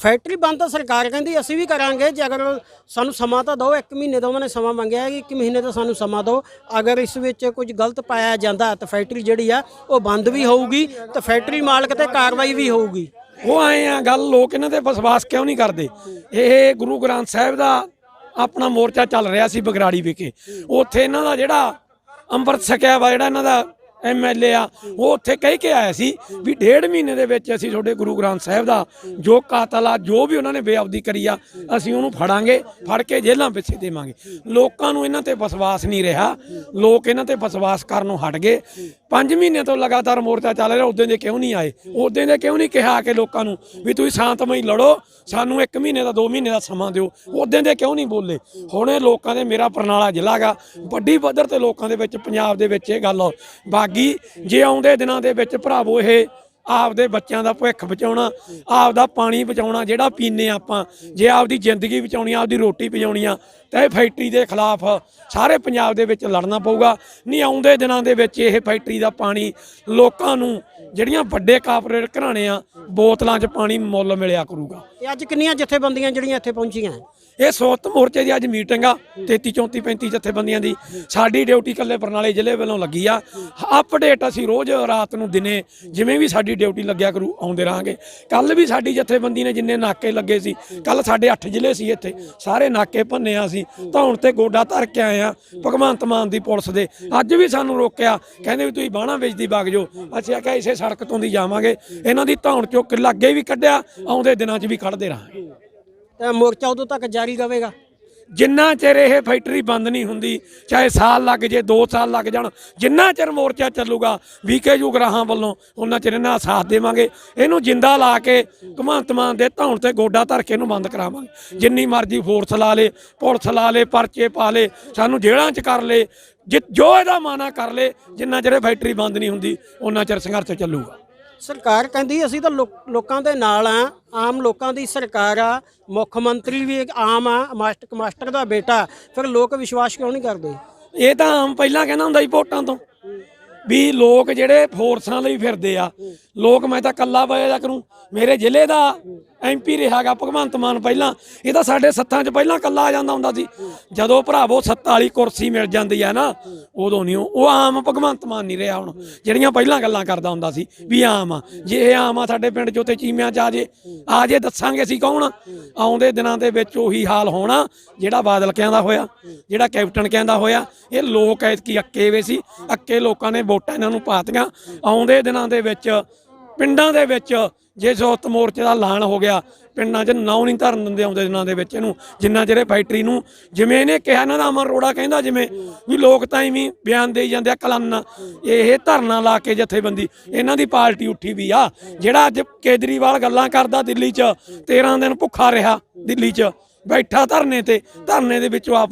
ਫੈਕਟਰੀ ਬੰਦ ਤਾਂ ਸਰਕਾਰ ਕਹਿੰਦੀ ਅਸੀਂ ਵੀ ਕਰਾਂਗੇ ਜੇ ਅਗਰ ਸਾਨੂੰ ਸਮਾਂ ਤਾਂ ਦਿਓ ਇੱਕ ਮਹੀਨੇ ਦਾ ਉਹਨਾਂ ਨੇ ਸਮਾਂ ਮੰਗਿਆ ਹੈ ਕਿ ਇੱਕ ਮਹੀਨੇ ਦਾ ਸਾਨੂੰ ਸਮਾਂ ਦਿਓ। ਅਗਰ ਇਸ ਵਿੱਚ ਕੁਝ ਗਲਤ ਪਾਇਆ ਜਾਂਦਾ ਤਾਂ ਫੈਕਟਰੀ ਜਿਹੜੀ ਆ ਉਹ ਬੰਦ ਵੀ ਹੋਊਗੀ ਤੇ ਫੈਕਟਰੀ ਮਾਲਕ ਤੇ ਕਾਰਵਾਈ ਵੀ ਹੋਊਗੀ। ਉਹ ਆਏ ਆ ਗੱਲ ਲੋਕ ਇਹਨਾਂ ਤੇ ਵਿਸ਼ਵਾਸ ਕਿਉਂ ਨਹੀਂ ਕਰਦੇ? ਇਹ ਗੁਰੂ ਗ੍ਰੰਥ ਸਾਹਿਬ ਦਾ ਆਪਣਾ ਮੋਰਚਾ ਚੱਲ ਰਿਹਾ ਸੀ ਬਗਰਾੜੀ ਵਿਖੇ। ਉੱਥੇ ਇਹਨਾਂ ਦਾ ਜਿਹੜਾ ਅੰਮ੍ਰਿਤ ਛਕਿਆ ਵਾ ਜਿਹੜਾ ਇਹਨਾਂ ਦਾ ਐਮਐਲਏ ਆ, ਉਹ ਉੱਥੇ ਕਹਿ ਕੇ ਆਇਆ ਸੀ ਵੀ ਡੇਢ ਮਹੀਨੇ ਦੇ ਵਿੱਚ ਅਸੀਂ ਤੁਹਾਡੇ ਗੁਰੂ ਗ੍ਰੰਥ ਸਾਹਿਬ ਦਾ ਜੋ ਕਾਤਲ ਆ, ਜੋ ਵੀ ਉਹਨਾਂ ਨੇ ਬੇਅਬਦੀ ਕਰੀ ਆ, ਅਸੀਂ ਉਹਨੂੰ ਫੜਾਂਗੇ, ਫੜ ਕੇ ਜੇਲ੍ਹਾਂ ਪਿੱਛੇ ਦੇਵਾਂਗੇ। ਲੋਕਾਂ ਨੂੰ ਇਹਨਾਂ ਤੇ ਵਿਸ਼ਵਾਸ ਨਹੀਂ ਰਿਹਾ। ਲੋਕ ਇਹਨਾਂ ਤੇ ਵਿਸ਼ਵਾਸ ਕਰਨੋਂ ਹਟ ਗਏ। 5 ਮਹੀਨੇ ਤੋਂ ਲਗਾਤਾਰ ਮੋਰਚਾ ਚੱਲ ਰਿਹਾ, ਉਦੋਂ ਦੇ ਕਿਉਂ ਨਹੀਂ ਆਏ? ਉਦੋਂ ਦੇ ਕਿਉਂ ਨਹੀਂ ਕਿਹਾ ਕਿ ਲੋਕਾਂ ਨੂੰ ਵੀ ਤੁਸੀਂ ਸ਼ਾਂਤਮਈ ਲੜੋ, ਸਾਨੂੰ 1 ਮਹੀਨੇ ਦਾ 2 ਮਹੀਨੇ ਦਾ ਸਮਾਂ ਦਿਓ। ਉਦੋਂ ਦੇ ਕਿਉਂ ਨਹੀਂ ਬੋਲੇ? ਹੁਣ ਇਹ ਲੋਕਾਂ ਦੇ ਮੇਰਾ ਪਰਨਾਲਾ ਜ਼ਿਲ੍ਹਾ ਗਾ। ਵੱਡੀ ਪੱਧਰ ਤੇ ਲੋਕਾਂ ਦੇ ਵਿੱਚ, ਪੰਜਾਬ ਦੇ ਵਿੱਚ ਇਹ ਗੱਲ ਬਾਗੀ ਜੇ ਆਉਂਦੇ ਦਿਨਾਂ ਦੇ ਵਿੱਚ ਭਰਾਵੋ ਇਹ ਆਪਦੇ ਬੱਚਿਆਂ ਦਾ ਭਵਿੱਖ ਬਚਾਉਣਾ, ਆਪਦਾ ਪਾਣੀ ਬਚਾਉਣਾ, ਜਿਹੜਾ ਪੀਨੇ ਆਪਾਂ। ਜੇ ਆਪਦੀ ਜ਼ਿੰਦਗੀ ਬਚਾਉਣੀ ਆਪਦੀ ਰੋਟੀ ਬਚਾਉਣੀ ਆ, ਤਾਂ ਇਹ ਫੈਕਟਰੀ ਦੇ ਖਿਲਾਫ ਸਾਰੇ ਪੰਜਾਬ ਦੇ ਵਿੱਚ ਲੜਨਾ ਪਊਗਾ। ਨਹੀਂ, ਆਉਂਦੇ ਦਿਨਾਂ ਦੇ ਵਿੱਚ ਇਹ ਫੈਕਟਰੀ ਦਾ ਪਾਣੀ ਲੋਕਾਂ ਨੂੰ, ਜਿਹੜੀਆਂ ਵੱਡੇ ਕਾਰਪੋਰੇਟ ਘਰਾਣੇ ਆ, ਬੋਤਲਾਂ 'ਚ ਪਾਣੀ ਮੁੱਲ ਮਿਲਿਆ ਕਰੂਗਾ। ਤੇ ਅੱਜ ਕਿੰਨੀਆਂ ਜਥੇਬੰਦੀਆਂ ਜਿਹੜੀਆਂ ਇੱਥੇ ਪਹੁੰਚੀਆਂ? ਇਹ ਸੋਤ ਮੋਰਚੇ ਦੀ ਅੱਜ ਮੀਟਿੰਗ ਆ 33 34 35 ਜਥੇਬੰਦੀਆਂ ਦੀ। ਸਾਡੀ ਡਿਊਟੀ ਕੱਲੇ ਬਰਨਾਲੇ ਜ਼ਿਲ੍ਹੇ ਵੱਲੋਂ ਲੱਗੀ ਆ। ਅਪਡੇਟ ਅਸੀਂ ਰੋਜ਼ ਰਾਤ ਨੂੰ ਦਿਨੇ ਜਿਵੇਂ ਵੀ ਸਾਡੀ ਡਿਊਟੀ ਲੱਗਿਆ ਕਰੂ, ਆਉਂਦੇ ਰਹਾਂਗੇ। ਕੱਲ ਵੀ ਸਾਡੀ ਜਥੇਬੰਦੀ ਨੇ ਜਿੰਨੇ ਨਾਕੇ ਲੱਗੇ ਸੀ ਕੱਲ ਸਾਡੇ 8 ਜ਼ਿਲ੍ਹੇ ਸੀ ਇੱਥੇ। ਸਾਰੇ ਨਾਕੇ ਭੰਨੇ ਆ ਸੀ। ਧੌਣ ਤੇ ਗੋਡਾ ਧਰ ਕੇ ਆਏ ਆ, ਭਗਵੰਤ ਮਾਨ ਦੀ ਪੁਲਿਸ ਦੇ। ਅੱਜ ਵੀ ਸਾਨੂੰ ਰੋਕਿਆ, ਕਹਿੰਦੇ ਵੀ ਤੁਸੀਂ ਬਾਣਾ ਵੇਚਦੀ ਵਗ ਜਾਓ। ਅਸੀਂ ਆਖਿਆ ਇਸੇ ਸੜਕ ਤੋਂ ਦੀ ਜਾਵਾਂਗੇ। ਇਹਨਾਂ ਦੀ ਧੌਣ ਚੋਂ ਕਿੱਲਾ ਅੱਗੇ ਵੀ ਕੱਢਿਆ, ਆਉਂਦੇ ਦਿਨਾਂ 'ਚ ਵੀ ਕੱਢਦੇ ਰਹਾਂਗੇ। ਤੇ ਮੋਰਚਾ ਉਦੋਂ ਤੱਕ ਜਾਰੀ ਰਹੇਗਾ। ਜਿੰਨਾ ਚਿਰ ਇਹ ਫੈਕਟਰੀ ਬੰਦ ਨਹੀਂ ਹੁੰਦੀ, ਚਾਹੇ ਸਾਲ ਲੱਗ ਜੇ 2 ਸਾਲ ਲੱਗ ਜਾਣ, ਜਿੰਨਾ ਚਿਰ ਮੋਰਚਾ ਚੱਲੂਗਾ ਵੀਕੇ ਜੁਗਰਾਹਾਂ ਵੱਲੋਂ, ਉਹਨਾਂ ਚਿਰ ਇਹਨਾਂ ਦਾ ਸਾਥ ਦੇਵਾਂਗੇ। ਇਹਨੂੰ ਜਿੰਦਾ ਲਾ ਕੇ ਘਮੰਤ ਮਾਨ ਦੇ ਧੌਣ ਤੇ ਗੋਡਾ ਧਰ ਕੇ ਇਹਨੂੰ ਬੰਦ ਕਰਾਵਾਂਗੇ। ਜਿੰਨੀ ਮਰਜ਼ੀ ਫੋਰਸ ਲਾ ਲੇ, ਪੁਲਿਸ ਲਾ ਲੇ, ਪਰਚੇ ਪਾ ਲੇ, ਸਾਨੂੰ ਜੇਲ੍ਹਾਂ 'ਚ ਕਰ ਲੇ, ਜਿ- ਜੋ ਇਹਦਾ ਮਾਨਾ ਕਰ ਲੇ, ਜਿੰਨਾ ਚਿਰ ਇਹ ਫੈਕਟਰੀ ਬੰਦ ਨਹੀਂ ਹੁੰਦੀ, ਉਹਨਾਂ ਚਿਰ ਸੰਘਰਸ਼ ਚੱਲੂਗਾ। ਸਰਕਾਰ ਕਹਿੰਦੀ ਅਸੀਂ ਤਾਂ ਲੋਕ- ਲੋਕਾਂ ਦੇ ਨਾਲ ਆ, ਆਮ ਲੋਕਾਂ ਦੀ ਸਰਕਾਰ ਆ, ਮੁੱਖ ਮੰਤਰੀ ਵੀ ਇੱਕ ਆਮ ਆ, ਮਾਸਟਰ ਮਾਸਟਰ ਦਾ ਬੇਟਾ, ਫਿਰ ਲੋਕ ਵਿਸ਼ਵਾਸ ਕਿਉਂ ਨਹੀਂ ਕਰਦੇ? ਇਹ ਤਾਂ ਆਮ ਪਹਿਲਾਂ ਕਹਿੰਦਾ ਹੁੰਦਾ ਸੀ ਵੋਟਾਂ ਤੋਂ, ਵੀ ਲੋਕ ਜਿਹੜੇ ਫੋਰਸਾਂ ਲਈ ਫਿਰਦੇ ਆ, ਲੋਕ ਮੈਂ ਤਾਂ ਕੱਲਾ ਵਜਾ ਕਰੂੰ, ਮੇਰੇ ਜ਼ਿਲ੍ਹੇ ਦਾ ਐਮਪੀ ਰਿਹਾਗਾ ਭਗਵੰਤ ਮਾਨ ਪਹਿਲਾਂ। ਇਹ ਤਾਂ ਸਾਡੇ ਸੱਥਾਂ 'ਚ ਪਹਿਲਾਂ ਕੱਲਾ ਆ ਜਾਂਦਾ ਹੁੰਦਾ ਸੀ। ਜਦੋਂ ਭਰਾਵੋ ਸੱਤ ਵਾਲੀ ਕੁਰਸੀ ਮਿਲ ਜਾਂਦੀ ਆ ਨਾ, ਉਦੋਂ ਨਹੀਂ, ਉਹ ਆਮ ਭਗਵੰਤ ਮਾਨ ਨਹੀਂ ਰਿਹਾ ਹੁਣ। ਜਿਹੜੀਆਂ ਪਹਿਲਾਂ ਗੱਲਾਂ ਕਰਦਾ ਹੁੰਦਾ ਸੀ, ਵੀ ਆਮ ਆ। ਜੇ ਇਹ ਆਮ ਆ ਸਾਡੇ ਪਿੰਡ 'ਚੋਂ ਤੇ ਚੀਮਿਆਂ 'ਚ ਆ ਜੇ। ਆ ਜੇ ਦੱਸਾਂਗੇ ਅਸੀਂ ਕੌਣ ਆਉਂਦੇ ਦਿਨਾਂ ਦੇ ਵਿੱਚ ਉਹੀ ਹਾਲ ਹੋਣਾ, ਜਿਹੜਾ ਬਾਦਲ ਕਹਿੰਦਾ ਹੋਇਆ, ਜਿਹੜਾ ਕੈਪਟਨ ਕਹਿੰਦਾ ਹੋਇਆ। ਇਹ ਲੋਕ ਐਤਕੀ ਅੱਕੇ ਵੇ ਸੀ, ਅੱਕੇ ਲੋਕਾਂ ਨੇ ਵੋਟਾਂ ਇਹਨਾਂ ਨੂੰ ਪਾਤੀਆਂ। ਆਉਂਦੇ ਦਿਨਾਂ ਦੇ ਵਿੱਚ, ਪਿੰਡਾਂ ਦੇ ਵਿੱਚ ਜੇ ਸੋਤ ਮੋਰਚੇ ਦਾ ਐਲਾਨ ਹੋ ਗਿਆ, ਪਿੰਡਾਂ 'ਚ ਨਾਉ ਨਹੀਂ ਧਰਨ ਦਿੰਦੇ ਆਉਂਦੇ ਦਿਨਾਂ ਦੇ ਵਿੱਚ ਇਹਨੂੰ, ਜਿੰਨਾ ਚਿਰ ਫੈਕਟਰੀ ਨੂੰ, ਜਿਵੇਂ ਇਹਨੇ ਕਿਹਾ ਇਹਨਾਂ ਦਾ ਅਮਰ ਰੋੜਾ ਕਹਿੰਦਾ ਜਿਵੇਂ, ਵੀ ਲੋਕ ਤਾਂ ਇਵੇਂ ਬਿਆਨ ਦੇਈ ਜਾਂਦੇ ਆ ਕਲਾਨਾ, ਇਹ ਧਰਨਾ ਲਾ ਕੇ ਜਥੇਬੰਦੀ, ਇਹਨਾਂ ਦੀ ਪਾਰਟੀ ਉੱਠੀ ਵੀ ਆ, ਜਿਹੜਾ ਅੱਜ ਕੇਜਰੀਵਾਲ ਗੱਲਾਂ ਕਰਦਾ ਦਿੱਲੀ 'ਚ 13 ਦਿਨ ਭੁੱਖਾ ਰਿਹਾ ਦਿੱਲੀ 'ਚ, ਬੈਠਾ ਧਰਨੇ ਤੇ, ਧਰਨੇ ਦੇ ਵਿੱਚੋਂ ਆਪ